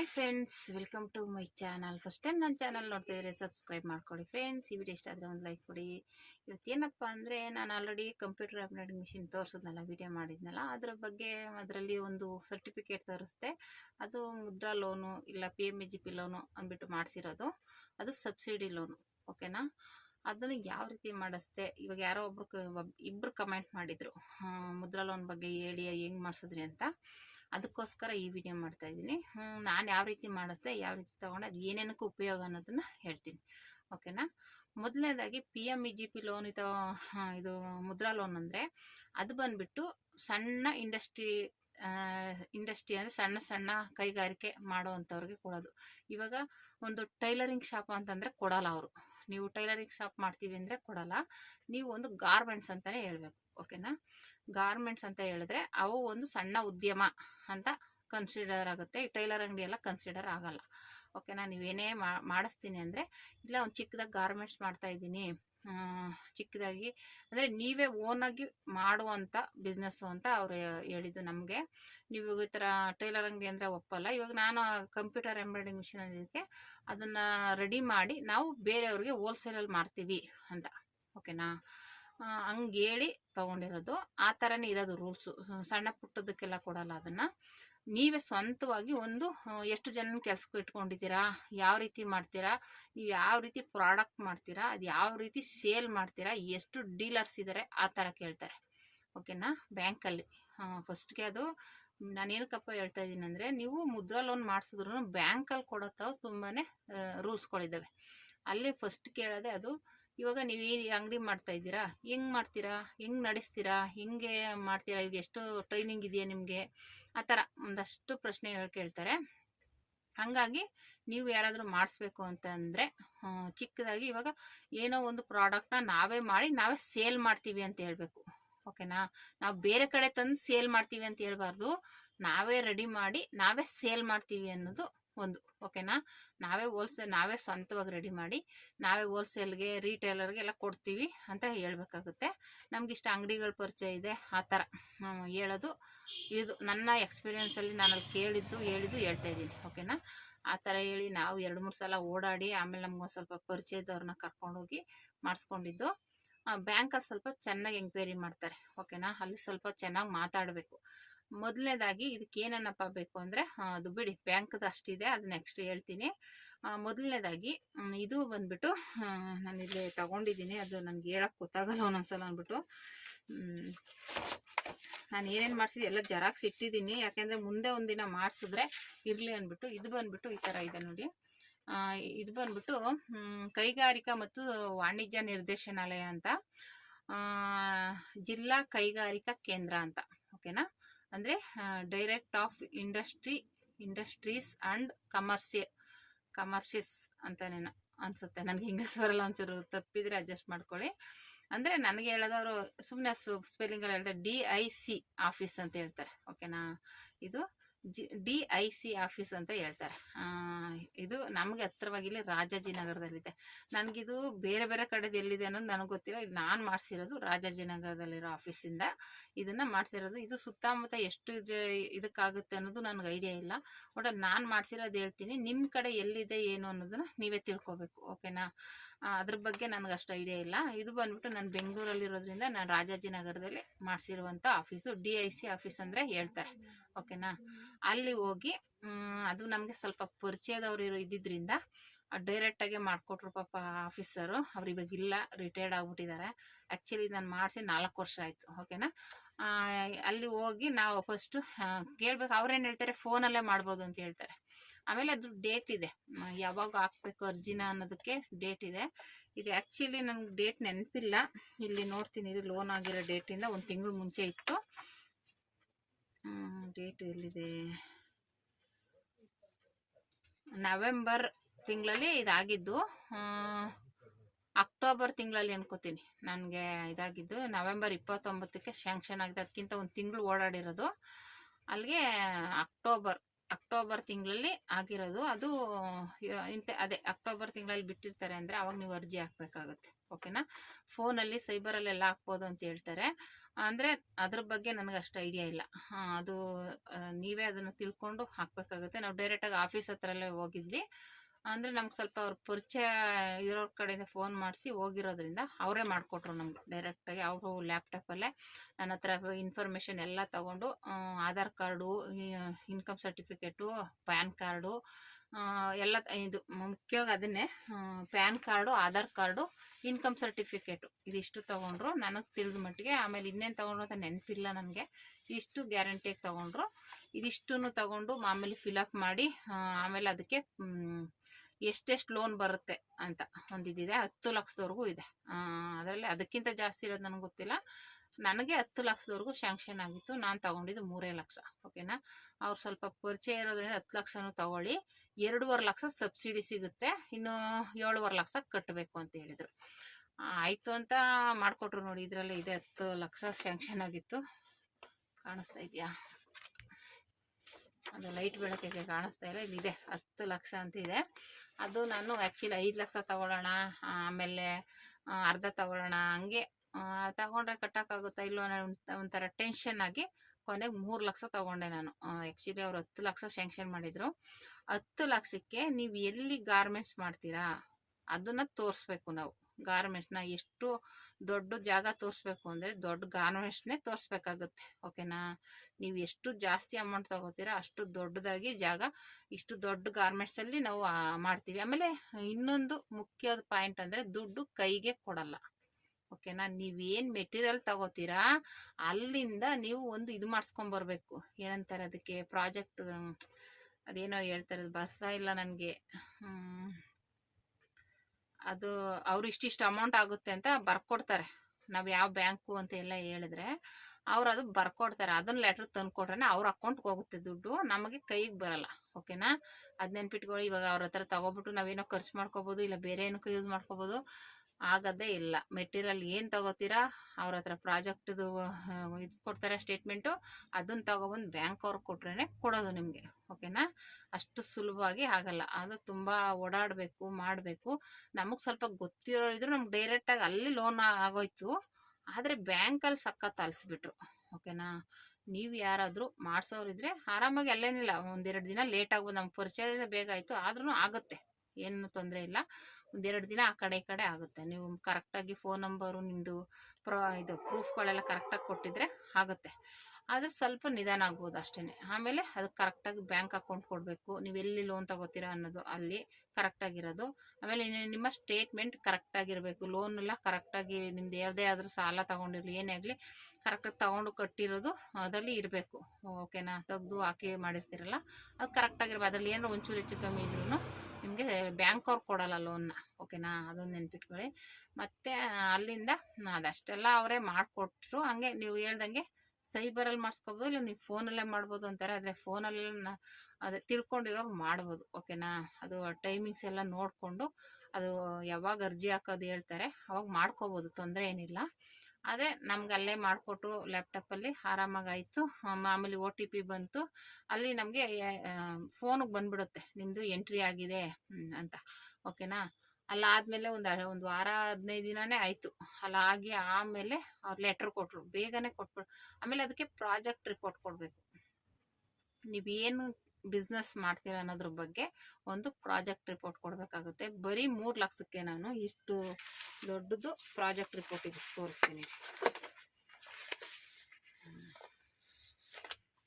Hi friends welcome to my channel first time ನನ್ನ channel ನೋಡ್ತಿದ್ರೆ subscribe ಮಾಡ್ಕೊಳ್ಳಿ friends ಈ ವಿಡಿಯೋ ಇಷ್ಟ ಆದರೆ ಒಂದು ಲೈಕ್ ಕೊಡಿ. ಇವತ್ತೇನಪ್ಪ ಅಂದರೆ ನಾನು ಆಲ್ರೆಡಿ ಕಂಪ್ಯೂಟರ್ ಆಪ್ರೇಟಿಂಗ್ ಮಿಷಿನ್ ತೋರಿಸಿದ್ನಲ್ಲ ವಿಡಿಯೋ ಮಾಡಿದ್ನಲ್ಲ. ಅದ್ರ ಬಗ್ಗೆ ಅದರಲ್ಲಿ ಒಂದು ಸರ್ಟಿಫಿಕೇಟ್ ತೋರಿಸ್ದೆ. ಅದು ಮುದ್ರಾ ಲೋನು ಇಲ್ಲ P M E G P loan ಅಂದ್ಬಿಟ್ಟು ಮಾಡಿಸಿರೋದು. ಅದು ಸಬ್ಸಿಡಿ ಲೋನು ಓಕೆನಾ ಅದನ್ನು ಯಾವ ರೀತಿ ಮಾಡಿಸ್ದೆ? ಇವಾಗ ಯಾರೋ ಒಬ್ರು ಇಬ್ಬರು ಕಮೆಂಟ್ ಮಾಡಿದರು. ಮುದ್ರಾ ಲೋನ್ ಬಗ್ಗೆ ಹೇಳಿ, ಹೆಂಗೆ ಮಾಡಿಸಿದ್ರಿ ಅಂತ. ಅದಕ್ಕೋಸ್ಕರ ಈ ವಿಡಿಯೋ ಮಾಡ್ತಾ ಇದ್ದೀನಿ. ನಾನು ಯಾವ ರೀತಿ ಮಾಡಿಸ್ದೆ, ಯಾವ ರೀತಿ ತೊಗೊಂಡೆ, ಅದು ಏನೇನಕ್ಕೂ ಉಪಯೋಗ ಅನ್ನೋದನ್ನು ಹೇಳ್ತೀನಿ. ಓಕೆನಾ? ಮೊದಲನೇದಾಗಿ P M E G P loan ಇದು ಇದು ಮುದ್ರಾ ಲೋನ್ ಅಂದರೆ, ಅದು ಬಂದುಬಿಟ್ಟು ಸಣ್ಣ ಇಂಡಸ್ಟ್ರಿ ಇಂಡಸ್ಟ್ರಿ ಅಂದರೆ ಸಣ್ಣ ಸಣ್ಣ ಕೈಗಾರಿಕೆ ಮಾಡೋವಂಥವ್ರಿಗೆ ಕೊಡೋದು. ಇವಾಗ ಒಂದು ಟೈಲರಿಂಗ್ ಶಾಪ್ ಅಂತಂದರೆ ಕೊಡಲ್ಲ ಅವರು. ನೀವು ಟೈಲರಿಂಗ್ ಶಾಪ್ ಮಾಡ್ತೀವಿ ಅಂದರೆ ಕೊಡಲ್ಲ. ನೀವು ಒಂದು ಗಾರ್ಮೆಂಟ್ಸ್ ಅಂತಲೇ ಹೇಳ್ಬೇಕು. ಓಕೆನಾ? ಗಾರ್ಮೆಂಟ್ಸ್ ಅಂತ ಹೇಳಿದ್ರೆ ಅವು ಒಂದು ಸಣ್ಣ ಉದ್ಯಮ ಅಂತ ಕನ್ಸಿಡರ್ ಆಗುತ್ತೆ. ಈ ಟೈಲರ್ ಅಂಗಡಿ ಎಲ್ಲ ಕನ್ಸಿಡರ್ ಆಗಲ್ಲ. ಓಕೆನಾ? ನೀವೇನೇ ಮಾಡಿಸ್ತೀನಿ ಅಂದರೆ ಇಲ್ಲ ಒಂದು ಚಿಕ್ಕದಾಗಿ ಗಾರ್ಮೆಂಟ್ಸ್ ಮಾಡ್ತಾ ಇದ್ದೀನಿ. ಚಿಕ್ಕದಾಗಿ ಅಂದರೆ ನೀವೇ ಓನಾಗಿ ಮಾಡುವಂಥ ಬಿಸ್ನೆಸ್ಸು ಅಂತ ಅವರು ಹೇಳಿದ್ದು ನಮಗೆ. ನೀವು ಈ ಥರ ಟೈಲರ್ ಅಂಗಡಿ ಅಂದರೆ ಒಪ್ಪಲ್ಲ. ಇವಾಗ ನಾನು ಕಂಪ್ಯೂಟರ್ ಎಂಬ್ರಾಯ್ಡಿಂಗ್ ಮಿಷಿನ್ ಇದಕ್ಕೆ ಅದನ್ನು ರೆಡಿ ಮಾಡಿ ನಾವು ಬೇರೆಯವ್ರಿಗೆ ಹೋಲ್ಸೇಲಲ್ಲಿ ಮಾರ್ತೀವಿ ಅಂತ. ಓಕೆನಾ? ಹಂಗೆ ಹೇಳಿ ತೊಗೊಂಡಿರೋದು. ಆ ಥರನೇ ಇರೋದು ರೂಲ್ಸು ಸಣ್ಣ ಪುಟ್ಟದಕ್ಕೆಲ್ಲ ಕೊಡಲ್ಲ ಅದನ್ನು. ನೀವೇ ಸ್ವಂತವಾಗಿ ಒಂದು ಎಷ್ಟು ಜನ ಕೆಲ್ಸಕ್ಕೆ ಇಟ್ಕೊಂಡಿದ್ದೀರಾ? ಯಾವ ರೀತಿ ಮಾಡ್ತೀರಾ? ನೀವು ಯಾವ ರೀತಿ ಪ್ರಾಡಕ್ಟ್ ಮಾಡ್ತೀರಾ? ಅದು ಯಾವ ರೀತಿ ಸೇಲ್ ಮಾಡ್ತೀರಾ? ಎಷ್ಟು ಡೀಲರ್ಸ್ ಇದ್ದಾರೆ ಆ ಥರ ಕೇಳ್ತಾರೆ. ಓಕೆನಾ ಬ್ಯಾಂಕಲ್ಲಿ ಫಸ್ಟ್ಗೆ ಅದು ನಾನೇನಕ್ಕಪ್ಪ ಹೇಳ್ತಾ ಇದ್ದೀನಿ ಅಂದರೆ, ನೀವು ಮುದ್ರಾ ಲೋನ್ ಮಾಡಿಸಿದ್ರು ಬ್ಯಾಂಕಲ್ಲಿ ಕೊಡೋತಾವು ತುಂಬಾ ರೂಲ್ಸ್ಗಳಿದ್ದಾವೆ ಅಲ್ಲಿ ಫಸ್ಟ್ ಕೇಳೋದೆ ಅದು ಇವಾಗ ನೀವು ಈ ಅಂಗಡಿ ಮಾಡ್ತಾ ಇದ್ದೀರಾ? ಹೆಂಗ್ ಮಾಡ್ತೀರಾ? ಹೆಂಗ್ ನಡೆಸ್ತೀರಾ? ಹೆಂಗೆ ಮಾಡ್ತೀರಾ? ಈಗ ಎಷ್ಟು ಟ್ರೈನಿಂಗ್ ಇದೆಯಾ ನಿಮಗೆ? ಆ ಥರ ಒಂದಷ್ಟು ಪ್ರಶ್ನೆಗಳು ಕೇಳ್ತಾರೆ. ಹಾಗಾಗಿ ನೀವು ಯಾರಾದರೂ ಮಾಡಿಸ್ಬೇಕು ಅಂತಂದರೆ ಚಿಕ್ಕದಾಗಿ ಇವಾಗ ಏನೋ ಒಂದು ಪ್ರಾಡಕ್ಟ್ನ ನಾವೇ ಮಾಡಿ, ನಾವೇ ಸೇಲ್ ಮಾಡ್ತೀವಿ ಅಂತ ಹೇಳ್ಬೇಕು. ಓಕೆನಾ ನಾವು ಬೇರೆ ಕಡೆ ತಂದು ಸೇಲ್ ಮಾಡ್ತೀವಿ ಅಂತ ಹೇಳ್ಬಾರ್ದು. ನಾವೇ ರೆಡಿ ಮಾಡಿ, ನಾವೇ ಸೇಲ್ ಮಾಡ್ತೀವಿ ಅನ್ನೋದು ಒಂದು, ಓಕೆನಾ? ನಾವೇ ಹೋಲ್ಸೇಲ್ ನಾವೇ ಸ್ವಂತವಾಗಿ ರೆಡಿ ಮಾಡಿ, ನಾವೇ ಹೋಲ್ಸೇಲ್ಗೆ ರೀಟೇಲರ್ಗೆ ಎಲ್ಲ ಕೊಡ್ತೀವಿ ಅಂತ ಹೇಳ್ಬೇಕಾಗುತ್ತೆ. ನಮ್ಗೆ ಇಷ್ಟು ಅಂಗಡಿಗಳ ಪರಿಚಯ ಇದೆ, ಆ ಥರ. ಹೇಳೋದು ಇದು ನನ್ನ ಎಕ್ಸ್ಪೀರಿಯೆನ್ಸಲ್ಲಿ ನಾನು ಅಲ್ಲಿ ಕೇಳಿದ್ದು, ಹೇಳಿದ್ದು ಹೇಳ್ತಾ ಇದ್ದೀನಿ, ಓಕೆನಾ? ಆ ಥರ ಹೇಳಿ ನಾವು ಎರಡು, ಮೂರು ಸಲ ಓಡಾಡಿ, ಆಮೇಲೆ ನಮ್ಗೆ ಸ್ವಲ್ಪ ಪರಿಚಯದವ್ರನ್ನ ಕರ್ಕೊಂಡೋಗಿ ಮಾಡಿಸ್ಕೊಂಡಿದ್ದು. ಬ್ಯಾಂಕಲ್ಲಿ ಸ್ವಲ್ಪ ಚೆನ್ನಾಗಿ ಎಂಕ್ವೈರಿ ಮಾಡ್ತಾರೆ, ಓಕೆನಾ? ಅಲ್ಲಿ ಸ್ವಲ್ಪ ಚೆನ್ನಾಗಿ ಮಾತಾಡಬೇಕು. ಮೊದಲನೇದಾಗಿ ಇದಕ್ಕೆ ಏನೇನಪ್ಪ ಬೇಕು ಅಂದರೆ ಅದು ಬಿಡಿ, ಬ್ಯಾಂಕ್ದು ಅಷ್ಟಿದೆ, ಅದು ನೆಕ್ಸ್ಟ್ ಹೇಳ್ತೀನಿ. ಮೊದಲನೇದಾಗಿ ಇದು ಬಂದ್ಬಿಟ್ಟು ನಾನು ಇಲ್ಲಿ ತಗೊಂಡಿದ್ದೀನಿ ಅದು ನನಗೆ ಹೇಳಕ್ಕೆ ಗೊತ್ತಾಗಲ್ಲ ಒಂದೊಂದ್ಸಲ ಅಂದ್ಬಿಟ್ಟು. ನಾನು ಏನೇನು ಮಾಡಿಸಿದೆ ಎಲ್ಲ ಜೆರಾಕ್ಸ್ ಇಟ್ಟಿದ್ದೀನಿ ಯಾಕೆಂದರೆ ಮುಂದೆ ಒಂದಿನ ಮಾಡಿಸಿದ್ರೆ ಇರಲಿ ಅಂದ್ಬಿಟ್ಟು, ಇದು ಬಂದ್ಬಿಟ್ಟು ಈ ಥರ ಇದೆ ನೋಡಿ. ಇದು ಬಂದ್ಬಿಟ್ಟು ಕೈಗಾರಿಕಾ ಮತ್ತು ವಾಣಿಜ್ಯ ನಿರ್ದೇಶನಾಲಯ ಅಂತ ಜಿಲ್ಲಾ ಕೈಗಾರಿಕಾ ಕೇಂದ್ರ ಅಂತ ಓಕೆನಾ ಅಂದರೆ direct of industry industries and ಕಮರ್ಷಿಯ commerce ಅಂತಾನೇನೋ ಅನ್ಸುತ್ತೆ. ನನಗೆ ಇಂಗ್ಲೀಷ್ ಬರಲ್ಲ, ಒಂಚೂರು ತಪ್ಪಿದ್ರೆ ಅಡ್ಜಸ್ಟ್ ಮಾಡ್ಕೊಳ್ಳಿ. ಅಂದರೆ ನನಗೆ ಹೇಳೋದವರು ಸುಮ್ಮನೆ ಸ್ಪೆಲ್ಲಿಂಗಲ್ಲಿ ಹೇಳ್ತಾರೆ ಡಿ ಐ ಸಿ ಆಫೀಸ್ ಅಂತ ಹೇಳ್ತಾರೆ. ಓಕೆನಾ ಇದು G, D I C office ಅಂತ ಹೇಳ್ತಾರೆ. ಇದು ನಮಗೆ ಹತ್ರವಾಗಿಲ್ಲಿ ರಾಜಾಜಿನಗರದಲ್ಲಿದೆ ನನಗಿದು ಬೇರೆ ಬೇರೆ ಕಡೆದು ಎಲ್ಲಿದೆ ಅನ್ನೋದು ನನಗೆ ಗೊತ್ತಿಲ್ಲ. ಇದು ನಾನು ಮಾಡಿಸಿರೋದು ರಾಜಾಜಿನಗರದಲ್ಲಿರೋ ಆಫೀಸಿಂದ ಇದನ್ನು ಮಾಡಿಸಿರೋದು. ಇದು ಸುತ್ತಮುತ್ತ ಎಷ್ಟು ಜ, ಇದಕ್ಕಾಗುತ್ತೆ ಅನ್ನೋದು ನನಗೆ ಐಡಿಯಾ ಇಲ್ಲ. ಒಟ್ಟು ನಾನು ಮಾಡಿಸಿರೋದು ಹೇಳ್ತೀನಿ. ನಿಮ್ಮ ಕಡೆ ಎಲ್ಲಿದೆ ಏನು ಅನ್ನೋದನ್ನ ನೀವೇ ತಿಳ್ಕೊಬೇಕು. ಓಕೆನಾ? ಅದ್ರ ಬಗ್ಗೆ ನನಗೆ ಅಷ್ಟು ಐಡಿಯಾ ಇಲ್ಲ. ಇದು ಬಂದ್ಬಿಟ್ಟು ನಾನು ಬೆಂಗಳೂರಲ್ಲಿರೋದ್ರಿಂದ ನಾನು ರಾಜಾಜಿನಗರದಲ್ಲಿ ಮಾಡಿಸಿರುವಂಥ office D I C office ಅಂದರೆ ಹೇಳ್ತಾರೆ. ಓಕೆನಾ ಅಲ್ಲಿ ಹೋಗಿ ಅದು ನಮಗೆ ಸ್ವಲ್ಪ ಪರಿಚಯದವ್ರು ಇರೋ ಇದ್ದಿದ್ದರಿಂದ ಡೈರೆಕ್ಟಾಗೆ ಮಾಡಿಕೊಟ್ರು ಪಾಪ ಆಫೀಸರು ಅವ್ರು ಇವಾಗ ಇಲ್ಲ ರಿಟೈರ್ಡ್ ಆಗಿಬಿಟ್ಟಿದ್ದಾರೆ. ಆ್ಯಕ್ಚುಲಿ ನಾನು ಮಾಡಿಸಿ ನಾಲ್ಕು ವರ್ಷ ಆಯಿತು. ಓಕೆನಾ ಅಲ್ಲಿ ಹೋಗಿ ನಾವು ಫಸ್ಟು ಕೇಳ್ಬೇಕು. ಅವ್ರೇನು ಹೇಳ್ತಾರೆ? ಫೋನಲ್ಲೇ ಮಾಡ್ಬೋದು ಅಂತ ಹೇಳ್ತಾರೆ. ಆಮೇಲೆ ಅದು ಡೇಟ್ ಇದೆ. ಯಾವಾಗ ಹಾಕ್ಬೇಕು ಅರ್ಜಿನ ಅನ್ನೋದಕ್ಕೆ ಡೇಟ್ ಇದೆ. ಇದು ಆ್ಯಕ್ಚುಲಿ ನನಗೆ ಡೇಟ್ ನೆನಪಿಲ್ಲ. ಇಲ್ಲಿ ನೋಡ್ತೀನಿ ಇದು ಲೋನ್ ಆಗಿರೋ ಡೇಟಿಂದ ಒಂದು ತಿಂಗಳು ಮುಂಚೆ ಇತ್ತು. ಡೇಟ್ ಎಲ್ಲಿದೆ? ನವೆಂಬರ್ ತಿಂಗಳಲ್ಲಿ ಇದಾಗಿದ್ದು. ಅಕ್ಟೋಬರ್ ತಿಂಗಳಲ್ಲಿ ಅನ್ಕೋತೀನಿ. ನನಗೆ ಇದಾಗಿದ್ದು ನವೆಂಬರ್ ಇಪ್ಪತ್ತೊಂಬತ್ತಕ್ಕೆ ಶ್ಯಾಂಕ್ಷನ್ ಆಗಿದೆ. ಅದಕ್ಕಿಂತ ಒಂದು ತಿಂಗಳು ಓಡಾಡಿರೋದು. ಅಲ್ಲಿಗೆ ಅಕ್ಟೋಬರ್ ಅಕ್ಟೋಬರ್ ತಿಂಗಳಲ್ಲಿ ಆಗಿರೋದು. ಅದು ಇಂಥ ಅದೇ ಅಕ್ಟೋಬರ್ ತಿಂಗಳಲ್ಲಿ ಬಿಟ್ಟಿರ್ತಾರೆ ಅಂದರೆ ಅವಾಗ ನೀವು ಅರ್ಜಿ ಹಾಕಬೇಕಾಗುತ್ತೆ. ಓಕೆನಾ? ಫೋನಲ್ಲಿ ಸೈಬರಲ್ಲೆಲ್ಲ ಹಾಕ್ಬೋದು ಅಂತ ಹೇಳ್ತಾರೆ. ಅಂದರೆ ಅದ್ರ ಬಗ್ಗೆ ನನಗೆ ಅಷ್ಟು ಐಡಿಯಾ ಇಲ್ಲ. ಅದು ನೀವೇ ಅದನ್ನು ತಿಳ್ಕೊಂಡು ಹಾಕಬೇಕಾಗುತ್ತೆ. ನಾವು ಡೈರೆಕ್ಟಾಗಿ ಆಫೀಸ್ ಹತ್ರಲ್ಲೇ ಹೋಗಿದ್ವಿ. ಅಂದರೆ ನಮ್ಗೆ ಸ್ವಲ್ಪ ಅವ್ರ ಪರಿಚಯ ಇರೋರ ಕಡೆಯಿಂದ ಫೋನ್ ಮಾಡಿಸಿ ಹೋಗಿರೋದ್ರಿಂದ ಅವರೇ ಮಾಡಿಕೊಟ್ರು ನಮಗೆ ಡೈರೆಕ್ಟಾಗಿ ಅವರು ಲ್ಯಾಪ್ಟಾಪಲ್ಲೇ ನನ್ನ ಹತ್ರ ಇನ್ಫಾರ್ಮೇಷನ್ ಎಲ್ಲ ತಗೊಂಡು Aadhaar card income certificate PAN card ಎಲ್ಲ ಇದು ಮುಖ್ಯವಾಗಿ ಅದನ್ನೇ PAN card Aadhaar card income certificate ಇದಿಷ್ಟು ತೊಗೊಂಡ್ರು. ನನಗೆ ತಿಳಿದ ಮಟ್ಟಿಗೆ ಆಮೇಲೆ ಇನ್ನೇನು ತೊಗೊಂಡ್ರು ಅಂತ ನೆನಪಿಲ್ಲ ನನಗೆ. ಇಷ್ಟು ಗ್ಯಾರಂಟಿಯಾಗಿ ತೊಗೊಂಡ್ರು. ಇದಿಷ್ಟನ್ನು ತಗೊಂಡು ಮಾಮೂಲಿ ಫಿಲಪ್ ಮಾಡಿ ಆಮೇಲೆ ಅದಕ್ಕೆ ಎಷ್ಟೆಷ್ಟು ಲೋನ್ ಬರುತ್ತೆ ಅಂತ ಒಂದಿದೆ ಹತ್ತು ಲಕ್ಷದವರೆಗೂ ಇದೆ. ಅದರಲ್ಲಿ ಅದಕ್ಕಿಂತ ಜಾಸ್ತಿ ಇರೋದು ನನಗೆ ಗೊತ್ತಿಲ್ಲ. ನನಗೆ ಹತ್ತು ಲಕ್ಷದವರೆಗೂ ಶಾಂಕ್ಷನ್ ಆಗಿತ್ತು. ನಾನು ತಗೊಂಡಿದ್ದು ಮೂರೇ ಲಕ್ಷ ಓಕೆನಾ ಅವ್ರು ಸ್ವಲ್ಪ ಪರಿಚಯ ಇರೋದ್ರಿಂದ ಹತ್ತು ಲಕ್ಷನೂ ತಗೊಳ್ಳಿ. ಎರಡೂವರೆ ಲಕ್ಷ ಸಬ್ಸಿಡಿ ಸಿಗುತ್ತೆ. ಇನ್ನು ಏಳುವರೆ ಲಕ್ಷ ಕಟ್ಟಬೇಕು ಅಂತ ಹೇಳಿದರು. ಆಯಿತು ಅಂತ ಮಾಡಿಕೊಟ್ರು ನೋಡಿ, ಇದರಲ್ಲಿ ಇದೆ ಹತ್ತು ಲಕ್ಷ ಶಾಂಕ್ಷನ್ ಆಗಿತ್ತು. ಕಾಣಿಸ್ತಾ ಇದೆಯಾ? ಅದು ಲೈಟ್ ಬೆಳಕಿಗೆ ಕಾಣಿಸ್ತಾ ಇಲ್ಲ. ಇಲ್ಲಿದೆ ಹತ್ತು ಲಕ್ಷ ಅಂತ ಇದೆ. ಅದು ನಾನು ಆ್ಯಕ್ಚುಲಿ ಐದು ಲಕ್ಷ ತಗೊಳ್ಳೋಣ, ಆಮೇಲೆ ಅರ್ಧ ತಗೊಳ್ಳೋಣ, ಹಂಗೆ ತಗೊಂಡ್ರೆ ಕಟ್ಟೋಕ್ಕಾಗುತ್ತಾ ಇಲ್ಲೋ ಒಂಥರ ಟೆನ್ಷನ್ ಆಗಿ ಕೊನೆಗೆ ಮೂರು ಲಕ್ಷ ತಗೊಂಡೆ ನಾನು. ಆ್ಯಕ್ಚುಲಿ ಅವ್ರು ಹತ್ತು ಲಕ್ಷ ಸ್ಯಾಂಕ್ಷನ್ ಮಾಡಿದರು. ಹತ್ತು ಲಕ್ಷಕ್ಕೆ ನೀವು ಎಲ್ಲಿ ಗಾರ್ಮೆಂಟ್ಸ್ ಮಾಡ್ತೀರಾ? ಅದನ್ನು ತೋರಿಸ್ಬೇಕು ನಾವು. ಗಾರ್ಮೆಂಟ್ಸ್ನ ಎಷ್ಟು ದೊಡ್ಡ ಜಾಗ ತೋರಿಸ್ಬೇಕು ಅಂದರೆ ದೊಡ್ಡ ಗಾರ್ಮೆಂಟ್ಸ್ನೇ ತೋರಿಸ್ಬೇಕಾಗುತ್ತೆ, ಓಕೆನಾ? ನೀವು ಎಷ್ಟು ಜಾಸ್ತಿ ಅಮೌಂಟ್ ತಗೋತೀರಾ ಅಷ್ಟು ದೊಡ್ಡದಾಗಿ ಜಾಗ, ಇಷ್ಟು ದೊಡ್ಡ ಗಾರ್ಮೆಂಟ್ಸಲ್ಲಿ ನಾವು ಮಾಡ್ತೀವಿ. ಆಮೇಲೆ ಇನ್ನೊಂದು ಮುಖ್ಯವಾದ ಪಾಯಿಂಟ್ ಅಂದರೆ ದುಡ್ಡು ಕೈಗೆ ಕೊಡಲ್ಲ, ಓಕೆನಾ? ನೀವೇನು ಮೆಟೀರಿಯಲ್ ತಗೋತೀರಾ, ಅಲ್ಲಿಂದ ನೀವು ಒಂದು ಇದು ಮಾಡಿಸ್ಕೊಂಬರ್ಬೇಕು ಏನಂತಾರೆ ಅದಕ್ಕೆ ಪ್ರಾಜೆಕ್ಟ್ ಅದೇನೋ ಹೇಳ್ತಾರೆ ಬರ್ತಾ ಇಲ್ಲ ನನಗೆ. ಅದು ಅವ್ರು ಇಷ್ಟಿಷ್ಟು ಅಮೌಂಟ್ ಆಗುತ್ತೆ ಅಂತ ಬರ್ಕೊಡ್ತಾರೆ. ನಾವು ಯಾವ ಬ್ಯಾಂಕು ಅಂತ ಎಲ್ಲ ಹೇಳಿದ್ರೆ ಅವ್ರು ಅದು ಬರ್ಕೊಡ್ತಾರೆ. ಅದನ್ನ ಲೆಟ್ರ್ ತಂದು ಕೊಟ್ರೆ ಅವ್ರ ಅಕೌಂಟ್ಗೆ ಹೋಗುತ್ತೆ ದುಡ್ಡು. ನಮಗೆ ಕೈಗೆ ಬರಲ್ಲ. ಓಕೆನಾ ಅದ್ ನೆನ್ಪಿಟ್ಕೊಳ್ಳಿ. ಇವಾಗ ಅವ್ರ ಹತ್ರ ತಗೊಬಿಟ್ಟು ನಾವೇನೋ ಖರ್ಚು ಮಾಡ್ಕೋಬೋದು ಇಲ್ಲ ಬೇರೆ ಏನಕ್ಕೂ ಯೂಸ್ ಮಾಡ್ಕೋಬೋದು. ಆಗದೇ ಇಲ್ಲ. ಮೆಟೀರಿಯಲ್ ಏನು ತಗೋತೀರಾ? ಅವ್ರ ಹತ್ರ ಪ್ರಾಜೆಕ್ಟ್ದು ಇದು ಕೊಡ್ತಾರೆ ಸ್ಟೇಟ್ಮೆಂಟು. ಅದನ್ನು ತಗೊಬಂದು ಬ್ಯಾಂಕ್ ಅವ್ರಿಗೆ ಕೊಟ್ರೇ ಕೊಡೋದು ನಿಮಗೆ. ಓಕೆನಾ? ಅಷ್ಟು ಸುಲಭವಾಗಿ ಆಗಲ್ಲ. ಅದು ತುಂಬ ಓಡಾಡಬೇಕು, ಮಾಡಬೇಕು. ನಮಗೆ ಸ್ವಲ್ಪ ಗೊತ್ತಿರೋ ಇದ್ರು ನಮ್ಗೆ ಡೈರೆಕ್ಟಾಗಿ ಅಲ್ಲಿ ಲೋನ್ ಆಗೋಯ್ತು. ಆದರೆ ಬ್ಯಾಂಕಲ್ಲಿ ಸಖತ್ ಅಲಿಸ್ಬಿಟ್ರು. ಓಕೆನಾ? ನೀವು ಯಾರಾದರೂ ಮಾಡಿಸೋರಿದ್ರೆ ಆರಾಮಾಗಿ ಅಲ್ಲೇನಿಲ್ಲ. ಒಂದೆರಡು ದಿನ ಲೇಟ್ ಆಗ್ಬೋದು ನಮ್ಗೆ ಪರಿಚಯ ಬೇಗ ಆಯಿತು ಆದ್ರೂ ಆಗುತ್ತೆ. ಏನು ತೊಂದರೆ ಇಲ್ಲ. ಒಂದೆರಡು ದಿನ ಆ ಕಡೆ ಈ ಕಡೆ ಆಗುತ್ತೆ. ನೀವು ಕರೆಕ್ಟಾಗಿ ಫೋನ್ ನಂಬರು ನಿಮ್ಮದು ಪ್ರ, ಇದು ಪ್ರೂಫ್ಗಳೆಲ್ಲ ಕರೆಕ್ಟಾಗಿ ಕೊಟ್ಟಿದ್ರೆ ಆಗುತ್ತೆ. ಆದರೆ ಸ್ವಲ್ಪ ನಿಧಾನ ಆಗ್ಬೋದು ಅಷ್ಟೇ ಆಮೇಲೆ ಅದಕ್ಕೆ ಕರೆಕ್ಟಾಗಿ ಬ್ಯಾಂಕ್ ಅಕೌಂಟ್ ಕೊಡಬೇಕು. ನೀವು ಎಲ್ಲಿ ಲೋನ್ ತಗೋತೀರಾ ಅನ್ನೋದು ಅಲ್ಲಿ ಕರೆಕ್ಟಾಗಿರೋದು. ಆಮೇಲೆ ನಿಮ್ಮ ಸ್ಟೇಟ್ಮೆಂಟ್ ಕರೆಕ್ಟಾಗಿರಬೇಕು. ಲೋನ್ ಎಲ್ಲ ಕರೆಕ್ಟಾಗಿ ನಿಮ್ದು ಯಾವುದೇ ಆದರೂ ಸಾಲ ತೊಗೊಂಡಿರಲಿ, ಏನೇ ಆಗಲಿ, ಕರೆಕ್ಟಾಗಿ ತೊಗೊಂಡು ಕಟ್ಟಿರೋದು ಅದರಲ್ಲಿ ಇರಬೇಕು. ಓಕೆನಾ ತೆಗೆದು ಹಾಕಿ ಮಾಡಿರ್ತೀರಲ್ಲ, ಅದು ಕರೆಕ್ಟಾಗಿರ್ಬೇಕು. ಅದರಲ್ಲಿ ಏನಾರು ಒಂಚೂರು ಹೆಚ್ಚು ಕಮ್ಮಿ ಇದ್ರೂ ನಿಮಗೆ ಬ್ಯಾಂಕ್ ಅವ್ರು ಕೊಡಲ್ಲ ಲೋನ್ನ. ಓಕೆನಾ? ಅದೊಂದು ನೆನ್ಪಿಟ್ಕೊಳ್ಳಿ. ಮತ್ತು ಅಲ್ಲಿಂದ ಅದಷ್ಟೆಲ್ಲ ಅವರೇ ಮಾಡಿಕೊಟ್ರು. ಹಂಗೆ ನೀವು ಹೇಳ್ದಂಗೆ ಸೈಬರಲ್ಲಿ ಮಾಡಿಸ್ಕೋಬೋದು, ಇಲ್ಲ ನೀವು ಫೋನಲ್ಲೇ ಮಾಡ್ಬೋದು ಅಂತಾರೆ. ಆದರೆ ಫೋನಲ್ಲೆಲ್ಲ ಅದೇ ತಿಳ್ಕೊಂಡಿರೋರು ಮಾಡ್ಬೋದು. ಓಕೆನಾ? ಅದು ಟೈಮಿಂಗ್ಸ್ ಎಲ್ಲ ನೋಡಿಕೊಂಡು ಅದು ಯಾವಾಗ ಅರ್ಜಿ ಹಾಕೋದು ಹೇಳ್ತಾರೆ, ಅವಾಗ ಮಾಡ್ಕೋಬೋದು. ತೊಂದರೆ ಏನಿಲ್ಲ. ಆದರೆ ನಮ್ಗೆ ಅಲ್ಲೇ ಮಾಡಿಕೊಟ್ರು ಲ್ಯಾಪ್ಟಾಪಲ್ಲಿ ಆರಾಮಾಗಿ ಆಯಿತು ಮಾಮೂಲಿ ಒ ಟಿ ಪಿ ಬಂತು. ಅಲ್ಲಿ ನಮಗೆ ಫೋನಿಗೆ ಬಂದ್ಬಿಡುತ್ತೆ. ನಿಮ್ಮದು ಎಂಟ್ರಿ ಆಗಿದೆ ಅಂತ. ಓಕೆನಾ? ಅಲ್ಲಾದಮೇಲೆ ಒಂದು ಒಂದು ವಾರ, ಹದಿನೈದು ದಿನನೇ ಆಯಿತು. ಅಲ್ಲಾಗಿ ಆಮೇಲೆ ಅವ್ರು ಲೆಟ್ರ್ ಕೊಟ್ಟರು ಬೇಗನೆ ಕೊಟ್ಬಿಡು ಆಮೇಲೆ ಅದಕ್ಕೆ ಪ್ರಾಜೆಕ್ಟ್ ರಿಪೋರ್ಟ್ ಕೊಡಬೇಕು. ನೀವೇನು ಬಿಸ್ನೆಸ್ ಮಾಡ್ತೀರ ಅನ್ನೋದ್ರ ಬಗ್ಗೆ ಒಂದು ಪ್ರಾಜೆಕ್ಟ್ ರಿಪೋರ್ಟ್ ಕೊಡಬೇಕಾಗುತ್ತೆ. ಬರೀ ಮೂರು ಲಕ್ಷಕ್ಕೆ ನಾನು ಇಷ್ಟು ದೊಡ್ಡದು ಪ್ರಾಜೆಕ್ಟ್ ರಿಪೋರ್ಟ್ ಇದು ತೋರಿಸ್ತೀನಿ.